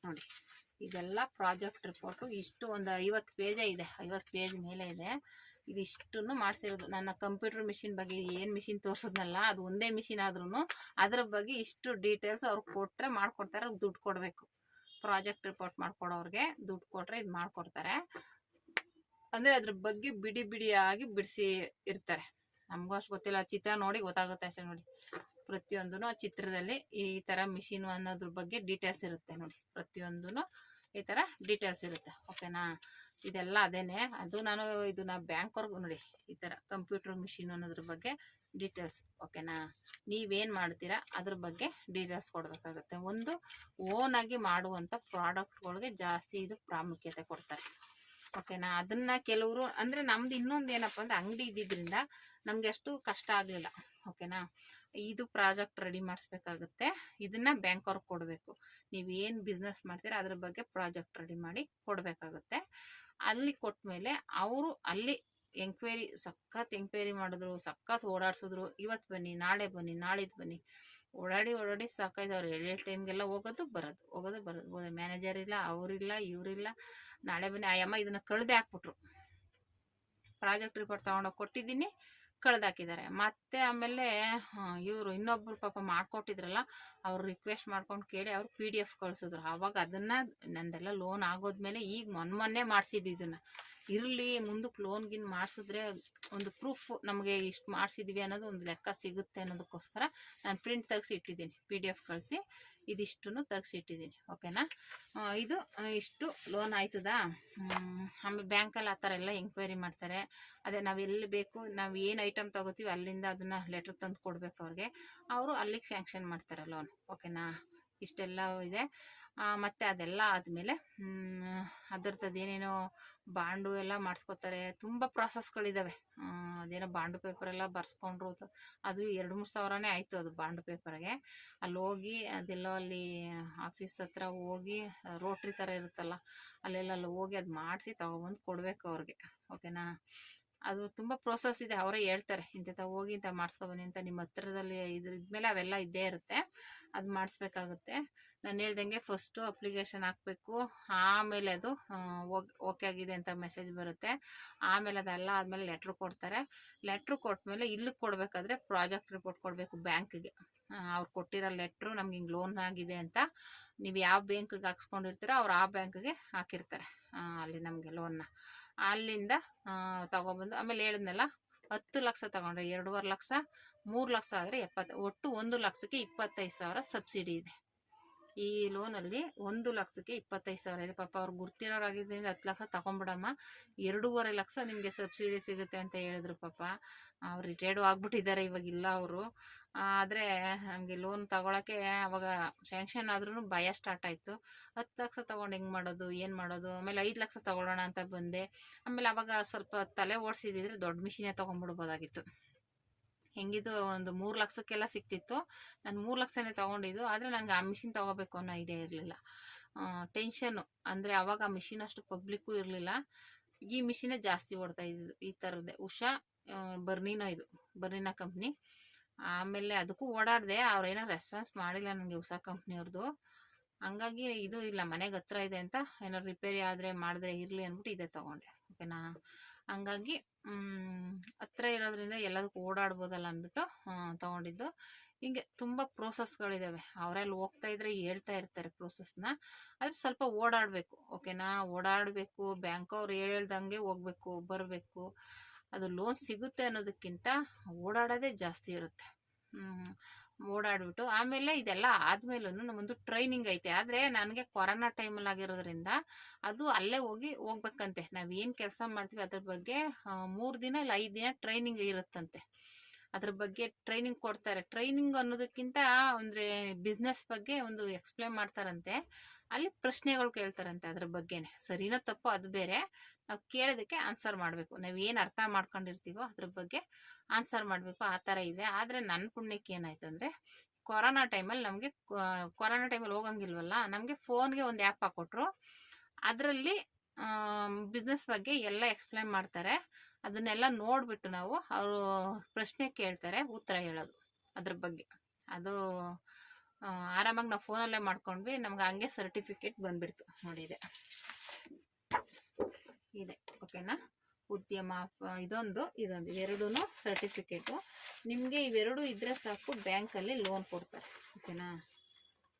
ನೋಡಿ, ಇದೆಲ್ಲ ಪ್ರಾಜೆಕ್ಟ್ ರಿಪೋರ್ಟು ಇಷ್ಟು ಒಂದು ಐವತ್ತು ಪೇಜೇ ಇದೆ, ಐವತ್ತು ಪೇಜ್ ಮೇಲೆ ಇದೆ. ಇದಿಷ್ಟನ್ನು ಮಾಡಿಸಿರೋದು. ನನ್ನ ಕಂಪ್ಯೂಟರ್ ಮಿಷಿನ್ ಬಗ್ಗೆ ಏನು ಮಿಷಿನ್ ತೋರಿಸಿದ್ನಲ್ಲ, ಅದು ಒಂದೇ ಮಿಷಿನ್ ಆದ್ರೂ ಅದ್ರ ಬಗ್ಗೆ ಇಷ್ಟು ಡೀಟೇಲ್ಸ್ ಅವ್ರಿಗೆ ಕೊಟ್ಟರೆ ಮಾಡ್ಕೊಡ್ತಾರೆ, ದುಡ್ಡು ಕೊಡಬೇಕು. ಪ್ರಾಜೆಕ್ಟ್ ರಿಪೋರ್ಟ್ ಮಾಡ್ಕೊಡೋರ್ಗೆ ದುಡ್ಡು ಕೊಟ್ರೆ ಇದು ಮಾಡ್ಕೊಡ್ತಾರೆ. ಅಂದರೆ ಅದ್ರ ಬಗ್ಗೆ ಬಿಡಿ ಬಿಡಿಯಾಗಿ ಬಿಡಿಸಿ ಇರ್ತಾರೆ. ನಮಗೂ ಅಷ್ಟು ಗೊತ್ತಿಲ್ಲ ಚಿತ್ರ ನೋಡಿ ಗೊತ್ತಾಗುತ್ತೆ ಅಷ್ಟೇ ನೋಡಿ. ಪ್ರತಿಯೊಂದೂ ಆ ಚಿತ್ರದಲ್ಲಿ ಈ ಥರ ಮಿಷಿನ್ ಅನ್ನೋದ್ರ ಬಗ್ಗೆ ಡೀಟೇಲ್ಸ್ ಇರುತ್ತೆ ನೋಡಿ. ಪ್ರತಿಯೊಂದೂ ಈ ಥರ ಡೀಟೇಲ್ಸ್ ಇರುತ್ತೆ ಓಕೆನಾ ಇದೆಲ್ಲ ಅದೇನೆ. ಅದು ನಾನು ಇದನ್ನ ಬ್ಯಾಂಕ್ವರ್ಗು ನೋಡಿ, ಈ ಥರ ಕಂಪ್ಯೂಟರ್ ಮಿಷಿನ್ ಅನ್ನೋದ್ರ ಬಗ್ಗೆ ಡೀಟೇಲ್ಸ್ ಓಕೆನಾ ನೀವೇನು ಮಾಡ್ತೀರಾ, ಅದ್ರ ಬಗ್ಗೆ ಡೀಟೇಲ್ಸ್ ಕೊಡಬೇಕಾಗುತ್ತೆ. ಒಂದು ಓನಾಗಿ ಮಾಡುವಂಥ ಪ್ರಾಡಕ್ಟ್ಗಳಿಗೆ ಜಾಸ್ತಿ ಇದು ಪ್ರಾಮುಖ್ಯತೆ ಕೊಡ್ತಾರೆ. ಓಕೆನಾ ಅದನ್ನ ಕೆಲವರು, ಅಂದರೆ ನಮ್ದು ಇನ್ನೊಂದು ಏನಪ್ಪ ಅಂದರೆ ಅಂಗಡಿ ಇದ್ದಿದ್ದರಿಂದ ನಮಗೆ ಅಷ್ಟು ಕಷ್ಟ ಆಗಲಿಲ್ಲ. ಓಕೆನಾ ಇದು ಪ್ರಾಜೆಕ್ಟ್ ರೆಡಿ ಮಾಡಿಸ್ಬೇಕಾಗುತ್ತೆ. ಇದನ್ನ ಬ್ಯಾಂಕ್ ಅವ್ರಿಗೆ ಕೊಡಬೇಕು. ನೀವು ಏನು ಬಿಸ್ನೆಸ್ ಮಾಡ್ತೀರಾ, ಅದ್ರ ಬಗ್ಗೆ ಪ್ರಾಜೆಕ್ಟ್ ರೆಡಿ ಮಾಡಿ ಕೊಡಬೇಕಾಗುತ್ತೆ. ಅಲ್ಲಿ ಕೊಟ್ಮೇಲೆ ಅವರು ಅಲ್ಲಿ ಎಂಕ್ವೈರಿ ಸಖತ್ ಎಂಕ್ವೈರಿ ಮಾಡಿದ್ರು, ಸಖತ್ ಓಡಾಡ್ಸಿದ್ರು. ಇವತ್ತು ಬನ್ನಿ, ನಾಳೆ ಬನ್ನಿ ನಾಳಿದ್ದು ಬನ್ನಿ. ಓಡಾಡಿ ಓಡಾಡಿ ಸಾಕಾಯ್ತು ಅವ್ರು ಎಳೆ ಟೈಮ್ಗೆಲ್ಲ ಹೋಗೋದು ಬರೋದು ಹೋಗೋದು ಬರೋದು. ಮ್ಯಾನೇಜರ್ ಇಲ್ಲ, ಅವರಿಲ್ಲ, ಇವರಿಲ್ಲ. ನಾಳೆ ಬನ್ನಿ. ಆ ಅಮ್ಮ ಇದನ್ನ ಕಳ್ದೆ ಹಾಕ್ಬಿಟ್ರು. ಪ್ರಾಜೆಕ್ಟ್ ರಿಪೋರ್ಟ್ ತಗೊಂಡೋಗಿ ಕೊಟ್ಟಿದ್ದೀನಿ ಕಳೆದಾಕಿದ್ದಾರೆ ಮತ್ತೆ ಆಮೇಲೆ ಇವರು ಇನ್ನೊಬ್ರು ಪಾಪ ಮಾಡ್ಕೊಟ್ಟಿದ್ರಲ್ಲ, ಅವ್ರು ರಿಕ್ವೆಸ್ಟ್ ಮಾಡ್ಕೊಂಡು ಕೇಳಿ ಅವ್ರು ಪಿ ಡಿ ಎಫ್ ಕಳ್ಸಿದ್ರು. ಅವಾಗ ಅದನ್ನ ನಂದೆಲ್ಲ ಲೋನ್ ಆಗೋದ್ಮೇಲೆ ಈಗ ಮೊನ್ನೆ ಮೊನ್ನೆ ಮಾಡಿಸಿದ್ದು ಇದನ್ನ. ಇರಲಿ ಮುಂದಕ್ಕೆ ಲೋನ್ ಗಿನ್ ಮಾಡಿಸಿದ್ರೆ ಒಂದು ಪ್ರೂಫ್ ನಮಗೆ ಇಷ್ಟು ಮಾಡಿಸಿದ್ವಿ ಅನ್ನೋದು ಒಂದು ಲೆಕ್ಕ ಸಿಗುತ್ತೆ ಅನ್ನೋದಕ್ಕೋಸ್ಕರ ನಾನು ಪ್ರಿಂಟ್ ತೆಗ್ಸಿ ಇಟ್ಟಿದ್ದೀನಿ ಪಿ ಡಿ ಎಫ್ ಕಳಿಸಿ ಇದಿಷ್ಟು ತೆಗ್ಸಿ ಇಟ್ಟಿದ್ದೀನಿ ಓಕೆನಾ ಇದು ಇಷ್ಟು ಲೋನ್ ಆಯ್ತದಾ? ಆಮೇಲೆ ಬ್ಯಾಂಕಲ್ಲಿ ಆ ಥರ ಎಲ್ಲ ಎಂಕ್ವೈರಿ ಮಾಡ್ತಾರೆ, ಅದೇ ನಾವು ಎಲ್ಲಿ ಬೇಕು, ನಾವು ಏನು ಐಟಮ್ ತಗೋತೀವಿ ಅಲ್ಲಿಂದ ಅದನ್ನು ಲೆಟ್ರ್ ತಂದು ಕೊಡ್ಬೇಕು ಅವ್ರಿಗೆ, ಅವರು ಅಲ್ಲಿಗೆ ಸ್ಯಾಂಕ್ಷನ್ ಮಾಡ್ತಾರೆ ಲೋನ್ ಓಕೆನಾ ಇಷ್ಟೆಲ್ಲ ಇದೆ. ಮತ್ತೆ ಅದೆಲ್ಲ ಆದಮೇಲೆ ಅದ್ರದ್ದು ಏನೇನೋ ಬಾಂಡು ಎಲ್ಲ ಮಾಡಿಸ್ಕೊತಾರೆ. ತುಂಬ ಪ್ರಾಸೆಸ್ಗಳಿದ್ದಾವೆ ಅದೇನೋ ಬಾಂಡು ಪೇಪರ್ ಎಲ್ಲ ಬರ್ಸ್ಕೊಂಡ್ರು ಅದು ಎರಡು ಮೂರು ಸಾವಿರನೇ ಆಯಿತು ಅದು ಬಾಂಡು ಪೇಪರ್ಗೆ ಅಲ್ಲಿ ಹೋಗಿ ಅದೆಲ್ಲೋ ಅಲ್ಲಿ ಆಫೀಸ್ ಹತ್ರ ಹೋಗಿ ರೋಟ್ರಿ ಥರ ಇರುತ್ತಲ್ಲ, ಅಲ್ಲೆಲ್ಲ ಅಲ್ಲಿ ಹೋಗಿ ಅದು ಮಾಡಿಸಿ ತಗೊಬಂದು ಕೊಡಬೇಕು ಅವ್ರಿಗೆ. ಓಕೆನಾ ಅದು ತುಂಬ ಪ್ರೋಸೆಸ್ ಇದೆ. ಅವರೇ ಹೇಳ್ತಾರೆ ಇಂಥ ಹೋಗಿ ಇಂಥ ಮಾಡಿಸ್ಕೊಬನ್ನಿ ಅಂತ. ನಿಮ್ಮ ಹತ್ರದಲ್ಲಿ ಇದ್ರ ಇದ್ಮೇಲೆ ಅವೆಲ್ಲ ಇದ್ದೇ ಇರುತ್ತೆ. ಅದು ಮಾಡಿಸ್ಬೇಕಾಗುತ್ತೆ. ನಾನು ಹೇಳ್ದಂಗೆ ಫಸ್ಟು ಅಪ್ಲಿಕೇಶನ್ ಹಾಕಬೇಕು. ಆಮೇಲೆ ಅದು ಓಕೆ ಆಗಿದೆ ಅಂತ ಮೆಸೇಜ್ ಬರುತ್ತೆ. ಆಮೇಲೆ ಅದೆಲ್ಲ ಆದಮೇಲೆ ಲೆಟ್ರ್ ಕೊಡ್ತಾರೆ. ಲೆಟ್ರ್ ಕೊಟ್ಟಮೇಲೆ ಇಲ್ಲಿಗೆ ಕೊಡಬೇಕಾದ್ರೆ ಪ್ರಾಜೆಕ್ಟ್ ರಿಪೋರ್ಟ್ ಕೊಡಬೇಕು ಬ್ಯಾಂಕಿಗೆ. ಅವ್ರು ಕೊಟ್ಟಿರೋ ಲೆಟ್ರು ನಮ್ಗೆ ಹಿಂಗೆ ಲೋನ್ ಆಗಿದೆ ಅಂತ ನೀವು ಯಾವ ಬ್ಯಾಂಕಿಗೆ ಹಾಕ್ಸ್ಕೊಂಡಿರ್ತೀರೋ ಅವ್ರು ಆ ಬ್ಯಾಂಕಿಗೆ ಹಾಕಿರ್ತಾರೆ. ಅಲ್ಲಿ ನಮಗೆ ಲೋನ್ನ ಅಲ್ಲಿಂದ ತೊಗೊಬಂದು ಆಮೇಲೆ ಹೇಳಿದ್ನಲ್ಲ, ಹತ್ತು ಲಕ್ಷ ತಗೊಂಡ್ರೆ ಎರಡೂವರೆ ಲಕ್ಷ, ಮೂರು ಲಕ್ಷ ಆದರೆ ಎಪ್ಪತ್ತು, ಒಟ್ಟು ಒಂದು ಲಕ್ಷಕ್ಕೆ ಇಪ್ಪತ್ತೈದು ಸಾವಿರ ಸಬ್ಸಿಡಿ ಇದೆ. ಈ ಲೋನಲ್ಲಿ ಒಂದು ಲಕ್ಷಕ್ಕೆ ಇಪ್ಪತ್ತೈದು ಸಾವಿರ. ಇದೆ ಪಾಪ ಅವ್ರು ಗುರ್ತಿರೋರಾಗಿದ್ದರಿಂದ ಹತ್ತು ಲಕ್ಷ ತಗೊಂಬಿಡಮ್ಮ. ಎರಡೂವರೆ ಲಕ್ಷ ನಿಮಗೆ ಸಬ್ಸಿಡಿ ಸಿಗುತ್ತೆ ಅಂತ ಹೇಳಿದ್ರು ಪಾಪ. ಅವ್ರು ರಿಟೈರ್ಡು ಆಗ್ಬಿಟ್ಟಿದ್ದಾರೆ ಇವಾಗಿಲ್ಲ ಅವರು. ಆದರೆ ನಮಗೆ ಲೋನ್ ತಗೊಳಕ್ಕೆ ಅವಾಗ ಸ್ಯಾಂಕ್ಷನ್ ಆದ್ರೂ ಭಯ ಸ್ಟಾರ್ಟ್ ಆಯಿತು. ಹತ್ತು ಲಕ್ಷ ತಗೊಂಡು ಹೆಂಗೆ ಮಾಡೋದು, ಏನು ಮಾಡೋದು? ಆಮೇಲೆ ಐದು ಲಕ್ಷ ತಗೊಳ್ಳೋಣ ಅಂತ ಬಂದೆ. ಆಮೇಲೆ ಅವಾಗ ಸ್ವಲ್ಪ ತಲೆ ಓಡಿಸಿದ್ರೆ ದೊಡ್ಡ ಮಿಷಿನೇ ತೊಗೊಂಡ್ಬಿಡ್ಬೋದಾಗಿತ್ತು. ಹೆಂಗಿದ್ದು ಒಂದು ಮೂರು ಲಕ್ಷಕ್ಕೆಲ್ಲ ಸಿಕ್ತಿತ್ತು. ನಾನು ಮೂರು ಲಕ್ಷನೇ ತೊಗೊಂಡಿದ್ದು. ಆದರೆ ನನಗೆ ಆ ಮಿಷಿನ್ ತೊಗೋಬೇಕು ಅನ್ನೋ ಐಡಿಯಾ ಇರಲಿಲ್ಲ. ಟೆನ್ಷನ್ನು ಅಂದರೆ ಅವಾಗ ಆ ಮಿಷಿನ್ ಅಷ್ಟು ಪಬ್ಲಿಕ್ಕು ಇರಲಿಲ್ಲ. ಈ ಮಿಷಿನೇ ಜಾಸ್ತಿ ಓಡ್ತಾ ಇದ್ದಿದ್ದು ಈ ಥರದ್ದೇ ಉಷಾ ಬರ್ನಿನೋ ಇದು, ಬರ್ನಿನ ಕಂಪ್ನಿ ಆಮೇಲೆ ಅದಕ್ಕೂ ಓಡಾಡಿದೆ. ಅವ್ರೇನೋ ರೆಸ್ಪಾನ್ಸ್ ಮಾಡಿಲ್ಲ ನನಗೆ ಉಷಾ ಕಂಪ್ನಿಯವ್ರದ್ದು ಹಂಗಾಗಿ ಇದು ಇಲ್ಲ, ಮನೆಗೆ ಹತ್ರ ಇದೆ ಅಂತ. ಏನೋ ರಿಪೇರಿ ಆದರೆ ಮಾಡಿದ್ರೆ ಇರಲಿ ಅಂದ್ಬಿಟ್ಟು ಇದೇ ತೊಗೊಂಡೆ. ಓಕೆನಾ ಹಂಗಾಗಿ ಹತ್ರ ಇರೋದ್ರಿಂದ ಎಲ್ಲದಕ್ಕೂ ಓಡಾಡ್ಬೋದಲ್ಲ ಅಂದ್ಬಿಟ್ಟು ತಗೊಂಡಿದ್ದು. ಹಿಂಗೆ ತುಂಬ ಪ್ರೋಸೆಸ್ಗಳಿದ್ದಾವೆ ಅವರಲ್ಲಿ ಹೋಗ್ತಾ ಇದ್ರೆ ಹೇಳ್ತಾ ಇರ್ತಾರೆ ಪ್ರೋಸೆಸ್ನ ಆದರೆ ಸ್ವಲ್ಪ ಓಡಾಡಬೇಕು, ಓಕೆನಾ? ಓಡಾಡಬೇಕು ಬ್ಯಾಂಕ್ ಅವ್ರು ಹೇಳ್ದಂಗೆ ಹೋಗ್ಬೇಕು, ಬರಬೇಕು. ಅದು ಲೋನ್ ಸಿಗುತ್ತೆ ಅನ್ನೋದಕ್ಕಿಂತ ಓಡಾಡೋದೇ ಜಾಸ್ತಿ ಇರುತ್ತೆ. ಓಡಾಡ್ಬಿಟ್ಟು, ಆಮೇಲೆ ಇದೆಲ್ಲ ಆದ್ಮೇಲೂ ನಮ್ಮದು ಟ್ರೈನಿಂಗ್ ಐತೆ. ಆದರೆ ನನಗೆ ಕೊರೋನಾ ಟೈಮಲ್ಲಿ ಆಗಿರೋದ್ರಿಂದ ಅದು ಅಲ್ಲೇ ಹೋಗಿ ಹೋಗ್ಬೇಕಂತೆ. ನಾವು ಏನು ಕೆಲಸ ಮಾಡ್ತೀವಿ ಅದ್ರ ಬಗ್ಗೆ ಮೂರು ದಿನ ಇಲ್ಲ, ಐದು ದಿನ ಟ್ರೈನಿಂಗ್ ಇರುತ್ತಂತೆ. ಅದ್ರ ಬಗ್ಗೆ ಟ್ರೈನಿಂಗ್ ಕೊಡ್ತಾರೆ. ಟ್ರೈನಿಂಗ್ ಅನ್ನೋದಕ್ಕಿಂತ ಅಂದರೆ ಬಿಸ್ನೆಸ್ ಬಗ್ಗೆ ಒಂದು ಎಕ್ಸ್ಪ್ಲೇನ್ ಮಾಡ್ತಾರಂತೆ. ಅಲ್ಲಿ ಪ್ರಶ್ನೆಗಳು ಕೇಳ್ತಾರಂತೆ ಅದ್ರ ಬಗ್ಗೆನೆ. ಸರಿನೋ ತಪ್ಪು ಅದು ಬೇರೆ. ನಾವು ಕೇಳೋದಕ್ಕೆ ಆನ್ಸರ್ ಮಾಡಬೇಕು. ನಾವು ಏನು ಅರ್ಥ ಮಾಡ್ಕೊಂಡಿರ್ತೀವೋ ಅದ್ರ ಬಗ್ಗೆ ಆನ್ಸರ್ ಮಾಡಬೇಕು. ಆ ಥರ ಇದೆ. ಆದರೆ ನನ್ನ ಪುಣ್ಯಕ್ಕೆ ಏನಾಯ್ತು ಅಂದರೆ, ಕೊರೋನಾ ಟೈಮಲ್ಲಿ ನಮಗೆ ಕೊರೋನಾ ಟೈಮಲ್ಲಿ ಹೋಗಂಗಿಲ್ವಲ್ಲ, ನಮಗೆ ಫೋನ್ಗೆ ಒಂದು ಆ್ಯಪ್ ಹಾಕ್ಕೊಟ್ರು ಅದರಲ್ಲಿ ಬಿಸ್ನೆಸ್ ಬಗ್ಗೆ ಎಲ್ಲ ಎಕ್ಸ್ಪ್ಲೈನ್ ಮಾಡ್ತಾರೆ. ಅದನ್ನೆಲ್ಲ ನೋಡಿಬಿಟ್ಟು ನಾವು ಅವರು ಪ್ರಶ್ನೆ ಕೇಳ್ತಾರೆ, ಉತ್ತರ ಹೇಳೋದು ಅದ್ರ ಬಗ್ಗೆ. ಅದು ಆರಾಮಾಗಿ ನಾವು ಫೋನಲ್ಲೇ ಮಾಡ್ಕೊಂಡ್ವಿ, ನಮ್ಗೆ ಹಂಗೆ ಸರ್ಟಿಫಿಕೇಟ್ ಬಂದ್ಬಿಡ್ತು ನೋಡಿದೆ. ಇದೆ, ಓಕೆನಾ? ಉದ್ಯಮ ಇದೊಂದು ಇದೊಂದು ಎರಡೂ ಸರ್ಟಿಫಿಕೇಟು. ನಿಮಗೆ ಇವೆರಡು ಇದ್ರೆ ಸಾಕು, ಬ್ಯಾಂಕಲ್ಲಿ ಲೋನ್ ಕೊಡ್ತಾರೆ. ಓಕೆನಾ?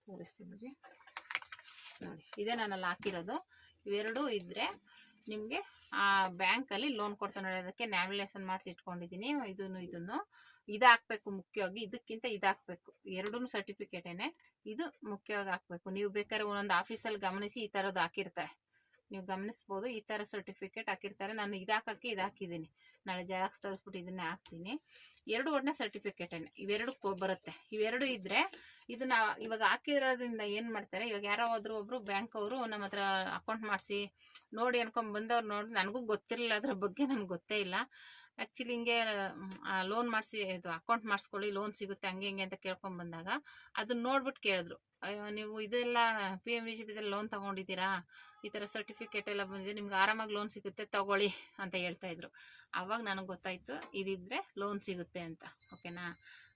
ತೋರಿಸ್ತೀನಿ ನೋಡಿ, ಇದೇ ನಾನಲ್ಲಿ ಹಾಕಿರೋದು. ಇವೆರಡೂ ಇದ್ರೆ ನಿಮಗೆ, ಆ ಬ್ಯಾಂಕಲ್ಲಿ ಲೋನ್ ಕೊಡ್ತಾನೆ ಅದಕ್ಕೆ ನ್ಯಾಮಿನೇಷನ್ ಮಾಡಿಸಿ ಇಟ್ಕೊಂಡಿದ್ದೀನಿ ಇದನ್ನು ಇದನ್ನು ಇದು ಹಾಕ್ಬೇಕು ಮುಖ್ಯವಾಗಿ, ಇದಕ್ಕಿಂತ ಇದು ಹಾಕ್ಬೇಕು ಎರಡೂ ಸರ್ಟಿಫಿಕೇಟೇನೆ ಇದು ಮುಖ್ಯವಾಗಿ ಹಾಕ್ಬೇಕು. ನೀವು ಬೇಕಾದ್ರೆ ಒಂದೊಂದು ಆಫೀಸಲ್ಲಿ ಗಮನಿಸಿ ಈ ಥರದ್ದು ಹಾಕಿರ್ತಾರೆ. ನೀವು ಗಮನಿಸ್ಬೋದು, ಈ ಥರ ಸರ್ಟಿಫಿಕೇಟ್ ಹಾಕಿರ್ತಾರೆ. ನಾನು ಇದು ಇದಾಕಿದ್ದೀನಿ ನಾಳೆ ಜೆರಾಕ್ಸ್ ತರಿಸ್ಬಿಟ್ಟು ಇದನ್ನೇ ಹಾಕ್ತೀನಿ. ಎರಡು ಒಡನೆ ಸರ್ಟಿಫಿಕೇಟೇನೆ ಇವೆರಡು ಬರುತ್ತೆ. ಇವೆರಡು ಇದ್ರೆ ಇದನ್ನ ಇವಾಗ ಹಾಕಿರೋದ್ರಿಂದ ಏನು ಮಾಡ್ತಾರೆ, ಇವಾಗ ಯಾರೋ ಹೋದ್ರು ಒಬ್ರು ಬ್ಯಾಂಕ್ ಅವರು ನಮ್ಮ ಹತ್ರ ಅಕೌಂಟ್ ಮಾಡಿಸಿ, ನೋಡಿ ಅನ್ಕೊಂಡು ಬಂದವ್ರು ನೋಡಿ ನನಗೂ ಗೊತ್ತಿರಲಿಲ್ಲ, ಅದ್ರ ಬಗ್ಗೆ ನಮ್ಗೆ ಗೊತ್ತೇ ಇಲ್ಲ. ಆ್ಯಕ್ಚುಲಿ ಹಿಂಗೆ ಲೋನ್ ಮಾಡಿಸಿ, ಇದು ಅಕೌಂಟ್ ಮಾಡಿಸ್ಕೊಳ್ಳಿ ಲೋನ್ ಸಿಗುತ್ತೆ, ಹಂಗೆ ಹಿಂಗೆ ಅಂತ ಕೇಳ್ಕೊಂಡು ಬಂದಾಗ ಅದನ್ನ ನೋಡ್ಬಿಟ್ಟು ಕೇಳಿದ್ರು. ನೀವು ಇದೆಲ್ಲ ಪಿ ಎಂ ವಿ ಜಿ ಪಿದಲ್ಲಿ ಲೋನ್ ತೊಗೊಂಡಿದ್ದೀರಾ? ಈ ಥರ ಸರ್ಟಿಫಿಕೇಟ್ ಎಲ್ಲ ಬಂದಿದೆ. ನಿಮ್ಗೆ ಆರಾಮಾಗಿ ಲೋನ್ ಸಿಗುತ್ತೆ, ತಗೊಳ್ಳಿ ಅಂತ ಹೇಳ್ತಾ ಇದ್ರು. ಆವಾಗ ನನಗೆ ಗೊತ್ತಾಯಿತು, ಇದಿದ್ರೆ ಲೋನ್ ಸಿಗುತ್ತೆ ಅಂತ. ಓಕೆನಾ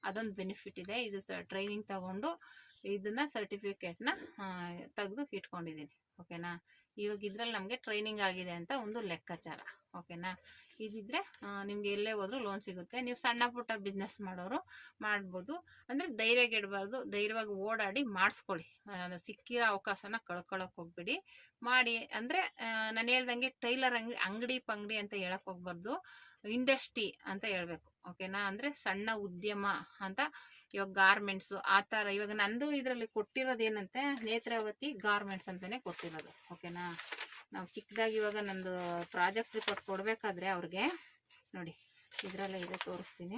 ಅದೊಂದು ಬೆನಿಫಿಟ್ ಇದೆ. ಇದು ಟ್ರೈನಿಂಗ್ ತಗೊಂಡು ಇದನ್ನ ಸರ್ಟಿಫಿಕೇಟ್ನ ತೆಗೆದು ಇಟ್ಕೊಂಡಿದ್ದೀನಿ. ಓಕೆನಾ ಇವಾಗ ಇದ್ರಲ್ಲಿ ನಮಗೆ ಟ್ರೈನಿಂಗ್ ಆಗಿದೆ ಅಂತ ಒಂದು ಲೆಕ್ಕಾಚಾರ. ಓಕೆನಾ? ಇದಿದ್ರೆ ನಿಮ್ಗೆ ಎಲ್ಲೇ ಹೋದ್ರೂ ಲೋನ್ ಸಿಗುತ್ತೆ. ನೀವು ಸಣ್ಣ ಪುಟ್ಟ ಬಿಸ್ನೆಸ್ ಮಾಡೋರು ಮಾಡ್ಬೋದು. ಅಂದರೆ ಧೈರ್ಯಗೆಡಬಾರ್ದು ಧೈರ್ಯವಾಗಿ ಓಡಾಡಿ ಮಾಡಿಸ್ಕೊಳ್ಳಿ. ಸಿಕ್ಕಿರೋ ಅವಕಾಶನ ಕಳ್ಕೊಳಕ್ ಹೋಗ್ಬೇಡಿ. ಮಾಡಿ, ಅಂದರೆ ನಾನು ಹೇಳ್ದಂಗೆ ಟೈಲರ್ ಅಂಗಡಿ ಅಂಗಡಿ ಪಂಗಡಿ ಅಂತ ಹೇಳಕ್ ಹೋಗ್ಬಾರ್ದು. ಇಂಡಸ್ಟ್ರಿ ಅಂತ ಹೇಳ್ಬೇಕು. ಓಕೆನಾ? ಅಂದರೆ ಸಣ್ಣ ಉದ್ಯಮ ಅಂತ ಇವಾಗ ಗಾರ್ಮೆಂಟ್ಸು ಆ ಥರ ಇವಾಗ ನಂದು ಇದರಲ್ಲಿ ಕೊಟ್ಟಿರೋದು ಏನಂತೆ ನೇತ್ರಾವತಿ ಗಾರ್ಮೆಂಟ್ಸ್ ಅಂತಲೇ ಕೊಟ್ಟಿರೋದು. ಓಕೆನಾ? ನಾವು ಚಿಕ್ಕದಾಗಿ ಇವಾಗ ನಂದು ಪ್ರಾಜೆಕ್ಟ್ ರಿಪೋರ್ಟ್ ಕೊಡಬೇಕಾದ್ರೆ ಅವ್ರಿಗೆ. ನೋಡಿ, ಇದರಲ್ಲೇ ಇದೆ, ತೋರಿಸ್ತೀನಿ.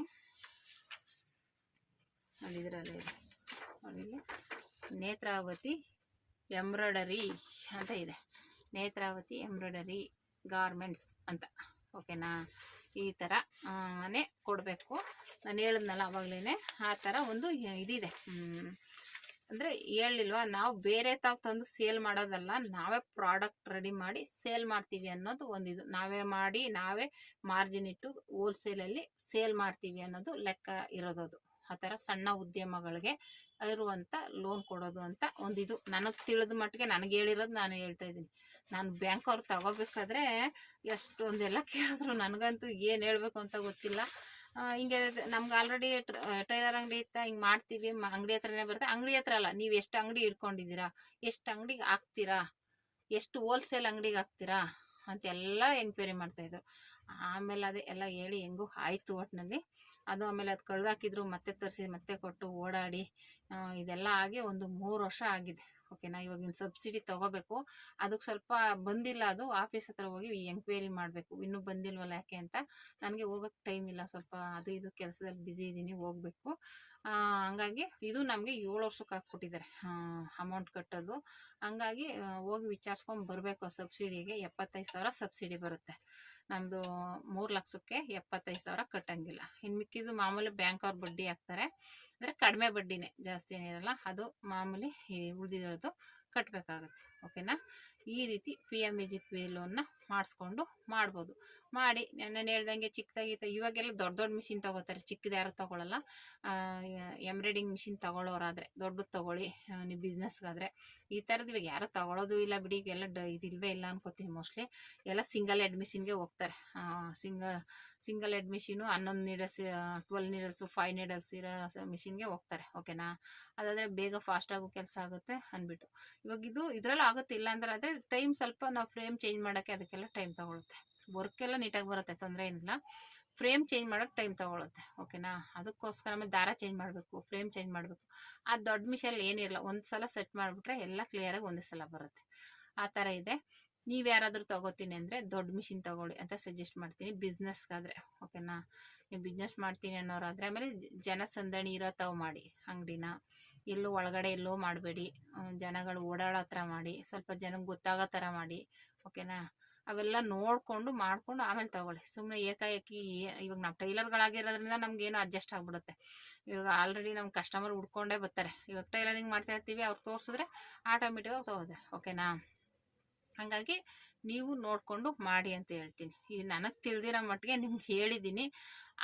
ನೋಡಿ, ಇದರಲ್ಲೇ ಇದೆ. ನೋಡಿ ನೇತ್ರಾವತಿ ಎಂಬ್ರಾಯ್ಡರಿ ಅಂತ ಇದೆ. ನೇತ್ರಾವತಿ ಎಂಬ್ರಾಯ್ಡರಿ ಗಾರ್ಮೆಂಟ್ಸ್ ಅಂತ. ಓಕೆನಾ? ಈ ಥರ ಕೊಡಬೇಕು. ನಾನು ಹೇಳಿದ್ನಲ್ಲ ಅವಾಗಲೇ ಆ ಥರ ಒಂದು ಇದಿದೆ. ಅಂದರೆ ಹೇಳಿಲ್ವಾ ನಾವು ಬೇರೆ ತಾವ್ ತಂದು ಸೇಲ್ ಮಾಡೋದಲ್ಲ, ನಾವೇ ಪ್ರಾಡಕ್ಟ್ ರೆಡಿ ಮಾಡಿ ಸೇಲ್ ಮಾಡ್ತೀವಿ ಅನ್ನೋದು ಒಂದಿದು. ನಾವೇ ಮಾಡಿ, ನಾವೇ ಮಾರ್ಜಿನ್ ಇಟ್ಟು ಹೋಲ್ಸೇಲಲ್ಲಿ ಸೇಲ್ ಮಾಡ್ತೀವಿ ಅನ್ನೋದು ಲೆಕ್ಕ ಇರೋದದು. ಆ ಥರ ಸಣ್ಣ ಉದ್ಯಮಗಳಿಗೆ ಇರುವಂಥ ಲೋನ್ ಕೊಡೋದು ಅಂತ ಒಂದಿದು. ನನಗೆ ತಿಳಿದ ಮಟ್ಟಿಗೆ ನನಗೆ ಹೇಳಿರೋದು ನಾನು ಹೇಳ್ತಾ ಇದ್ದೀನಿ. ನಾನು ಬ್ಯಾಂಕ್ ಅವ್ರು ತಗೋಬೇಕಾದ್ರೆ ಎಷ್ಟೊಂದೆಲ್ಲ ಕೇಳಿದ್ರು, ನನಗಂತೂ ಏನು ಹೇಳಬೇಕು ಅಂತ ಗೊತ್ತಿಲ್ಲ. ಹಿಂಗೆ ನಮ್ಗೆ ಆಲ್ರೆಡಿ ಟೈಲರ್ ಅಂಗಡಿ ಇತ್ತ, ಹಿಂಗೆ ಮಾಡ್ತೀವಿ ಅಂಗಡಿ ಹತ್ರನೇ ಬರುತ್ತೆ. ಅಂಗಡಿ ಹತ್ರ ಅಲ್ಲ, ನೀವು ಎಷ್ಟು ಅಂಗಡಿ ಇಟ್ಕೊಂಡಿದ್ದೀರಾ ಎಷ್ಟು ಅಂಗಡಿಗೆ ಹಾಕ್ತೀರಾ? ಎಷ್ಟು ಹೋಲ್ಸೇಲ್ ಅಂಗಡಿಗೆ ಹಾಕ್ತೀರಾ? ಅಂತೆಲ್ಲ ಎಂಕ್ವೈರಿ ಮಾಡ್ತಾಯಿದ್ರು ಆಮೇಲೆ ಅದೇ ಎಲ್ಲ ಹೇಳಿ ಹೆಂಗೂ ಆಯಿತು ಒಟ್ಟಿನಲ್ಲಿ ಅದು ಆಮೇಲೆ ಅದು ಕಳ್ದಾಕಿದ್ರು ಮತ್ತೆ ತರಿಸಿ, ಮತ್ತೆ ಕೊಟ್ಟು ಓಡಾಡಿ ಇದೆಲ್ಲ ಆಗಿ ಒಂದು ಮೂರು ವರ್ಷ ಆಗಿದೆ. ಓಕೆನಾ? ಇವಾಗ ಇನ್ನು ಸಬ್ಸಿಡಿ ತಗೋಬೇಕು. ಅದಕ್ಕೆ ಸ್ವಲ್ಪ ಬಂದಿಲ್ಲ ಅದು. ಆಫೀಸ್ ಹತ್ರ ಹೋಗಿ ಎಂಕ್ವೈರಿ ಮಾಡಬೇಕು. ಇನ್ನೂ ಬಂದಿಲ್ವಲ್ಲ ಯಾಕೆ ಅಂತ. ನನಗೆ ಹೋಗೋಕ್ಕೆ ಟೈಮ್ ಇಲ್ಲ. ಸ್ವಲ್ಪ ಅದು ಇದು ಕೆಲಸದಲ್ಲಿ ಬ್ಯುಸಿ ಇದ್ದೀನಿ ಹೋಗಬೇಕು. ಹಂಗಾಗಿ ಇದು ನಮಗೆ ಏಳು ವರ್ಷಕ್ಕೆ ಹಾಕ್ಬಿಟ್ಟಿದ್ದಾರೆ ಅಮೌಂಟ್ ಕಟ್ಟೋದು. ಹಂಗಾಗಿ ಹೋಗಿ ವಿಚಾರಿಸ್ಕೊಂಡು ಬರಬೇಕು ಸಬ್ಸಿಡಿಗೆ. ಎಪ್ಪತ್ತೈದು ಸಾವಿರ ಸಬ್ಸಿಡಿ ಬರುತ್ತೆ. ನಮ್ಮದು ಮೂರು ಲಕ್ಷಕ್ಕೆ ಎಪ್ಪತ್ತೈದು ಸಾವಿರ ಕಟ್ಟಂಗಿಲ್ಲ. ಇನ್ನು ಮಿಕ್ಕಿದ್ದು ಮಾಮೂಲಿ ಬ್ಯಾಂಕ್ ಅವ್ರು ಬಡ್ಡಿ ಹಾಕ್ತಾರೆ. ಅಂದರೆ ಕಡಿಮೆ ಬಡ್ಡಿನೇ ಜಾಸ್ತಿ ಏನಿರಲ್ಲ ಅದು ಮಾಮೂಲಿ ಉಳಿದಿರೋದು ಕಟ್ಟಬೇಕಾಗತ್ತೆ ಓಕೆನಾ? ಈ ರೀತಿ P M A G P ಲೋನ್ನ ಮಾಡಿಸ್ಕೊಂಡು ಮಾಡ್ಬೋದು. ಮಾಡಿ, ನಾನು ಹೇಳ್ದಂಗೆ ಚಿಕ್ಕದಾಗಿ ಇವಾಗೆಲ್ಲ ದೊಡ್ಡ ದೊಡ್ಡ ಮಿಷಿನ್ ತಗೋತಾರೆ. ಚಿಕ್ಕದು ಯಾರು ತೊಗೊಳಲ್ಲ. ಎಂಬ್ರಾಯ್ಡಿಂಗ್ ಮಿಷಿನ್ ತೊಗೊಳೋರಾದರೆ, ದೊಡ್ಡದು ತಗೊಳ್ಳಿ ನೀವು ಬಿಸ್ನೆಸ್ಗಾದರೆ ಈ ಥರದ್ದು ಇವಾಗ ಯಾರು ತೊಗೊಳೋದು ಇಲ್ಲ ಬಿಡಿ. ಈಗೆಲ್ಲ ಡ ಇದಿಲ್ವೇ ಇಲ್ಲ ಅನ್ಕೋತೀನಿ ಮೋಸ್ಟ್ಲಿ ಎಲ್ಲ ಸಿಂಗಲ್ ಹೆಡ್ ಮಿಷಿನ್ಗೆ ಹೋಗ್ತಾರೆ. Single single head machine machine ಹನ್ನೊಂದು needles twelve needles five needles ಇರೋ ಮಿಷಿನ್ಗೆ ಹೋಗ್ತಾರೆ. ಓಕೆನಾ? ಅದಾದರೆ ಬೇಗ ಫಾಸ್ಟಾಗೂ ಕೆಲಸ ಆಗುತ್ತೆ ಅಂದ್ಬಿಟ್ಟು. ಇವಾಗ ಇದು, ಇದರಲ್ಲಿ ಆಗುತ್ತೆ ಇಲ್ಲ ಅಂದ್ರೆ ಆದರೆ ಟೈಮ್ ಸ್ವಲ್ಪ ನಾವು ಫ್ರೇಮ್ ಚೇಂಜ್ ಮಾಡೋಕ್ಕೆ ಅದಕ್ಕೆಲ್ಲ ಟೈಮ್ ತಗೊಳುತ್ತೆ. ವರ್ಕ್ ಎಲ್ಲ ನೀಟಾಗಿ ಬರುತ್ತೆ, ತೊಂದರೆ ಏನಿಲ್ಲ. ಫ್ರೇಮ್ ಚೇಂಜ್ ಮಾಡೋಕ್ಕೆ ಟೈಮ್ ತಗೊಳುತ್ತೆ ಓಕೆನಾ ಅದಕ್ಕೋಸ್ಕರ ಆಮೇಲೆ ದಾರ ಚೇಂಜ್ ಮಾಡಬೇಕು ಫ್ರೇಮ್ ಚೇಂಜ್ ಮಾಡಬೇಕು. ಆ ದೊಡ್ಡ ಮಿಷನ್ ಏನಿರಲ್ಲ ಒಂದು ಸಲ ಸೆಟ್ ಮಾಡಿಬಿಟ್ರೆ ಎಲ್ಲ ಕ್ಲಿಯರಾಗಿ ಒಂದೇ ಸಲ ಬರುತ್ತೆ. ಆ ಥರ ಇದೆ. ನೀವು ಯಾರಾದರೂ ತಗೋತೀನಿ ಅಂದರೆ ದೊಡ್ಡ ಮಿಷಿನ್ ತಗೊಳ್ಳಿ ಅಂತ ಸಜೆಸ್ಟ್ ಮಾಡ್ತೀನಿ ಬಿಸ್ನೆಸ್ಗಾದರೆ ಓಕೆನಾ ನೀವು ಬಿಸ್ನೆಸ್ ಮಾಡ್ತೀನಿ ಅನ್ನೋರಾದರೆ ಆಮೇಲೆ ಜನಸಂದಣಿ ಇರೋ ತಾವು ಮಾಡಿ ಅಂಗಡಿನ. ಎಲ್ಲೂ ಒಳಗಡೆ ಎಲ್ಲೋ ಮಾಡಬೇಡಿ. ಜನಗಳು ಓಡಾಡೋ ಥರ ಮಾಡಿ, ಸ್ವಲ್ಪ ಜನಕ್ಕೆ ಗೊತ್ತಾಗೋ ಥರ ಮಾಡಿ, ಓಕೆನಾ? ಅವೆಲ್ಲ ನೋಡಿಕೊಂಡು ಮಾಡಿಕೊಂಡು ಆಮೇಲೆ ತಗೊಳ್ಳಿ. ಸುಮ್ಮನೆ ಏಕಾಏಕಿ ಇವಾಗ ನಾವು ಟೈಲರ್ಗಳಾಗಿರೋದ್ರಿಂದ ನಮಗೇನು ಅಡ್ಜಸ್ಟ್ ಆಗಿಬಿಡುತ್ತೆ. ಇವಾಗ ಆಲ್ರೆಡಿ ನಮ್ಮ ಕಸ್ಟಮರ್ ಹುಡ್ಕೊಂಡೇ ಬರ್ತಾರೆ. ಇವಾಗ ಟೈಲರಿಂಗ್ ಮಾಡ್ತಾ ಇರ್ತೀವಿ, ಅವ್ರು ತೋರಿಸಿದ್ರೆ ಆಟೋಮೆಟಿಕ್ಕಾಗಿ ತಗೋದೆ ಓಕೆನಾ? ಹಾಗಾಗಿ ನೀವು ನೋಡಿಕೊಂಡು ಮಾಡಿ ಅಂತ ಹೇಳ್ತೀನಿ. ಈ ನನಗೆ ತಿಳಿದಿರೋ ಮಟ್ಟಿಗೆ ನಿಮ್ಗೆ ಹೇಳಿದ್ದೀನಿ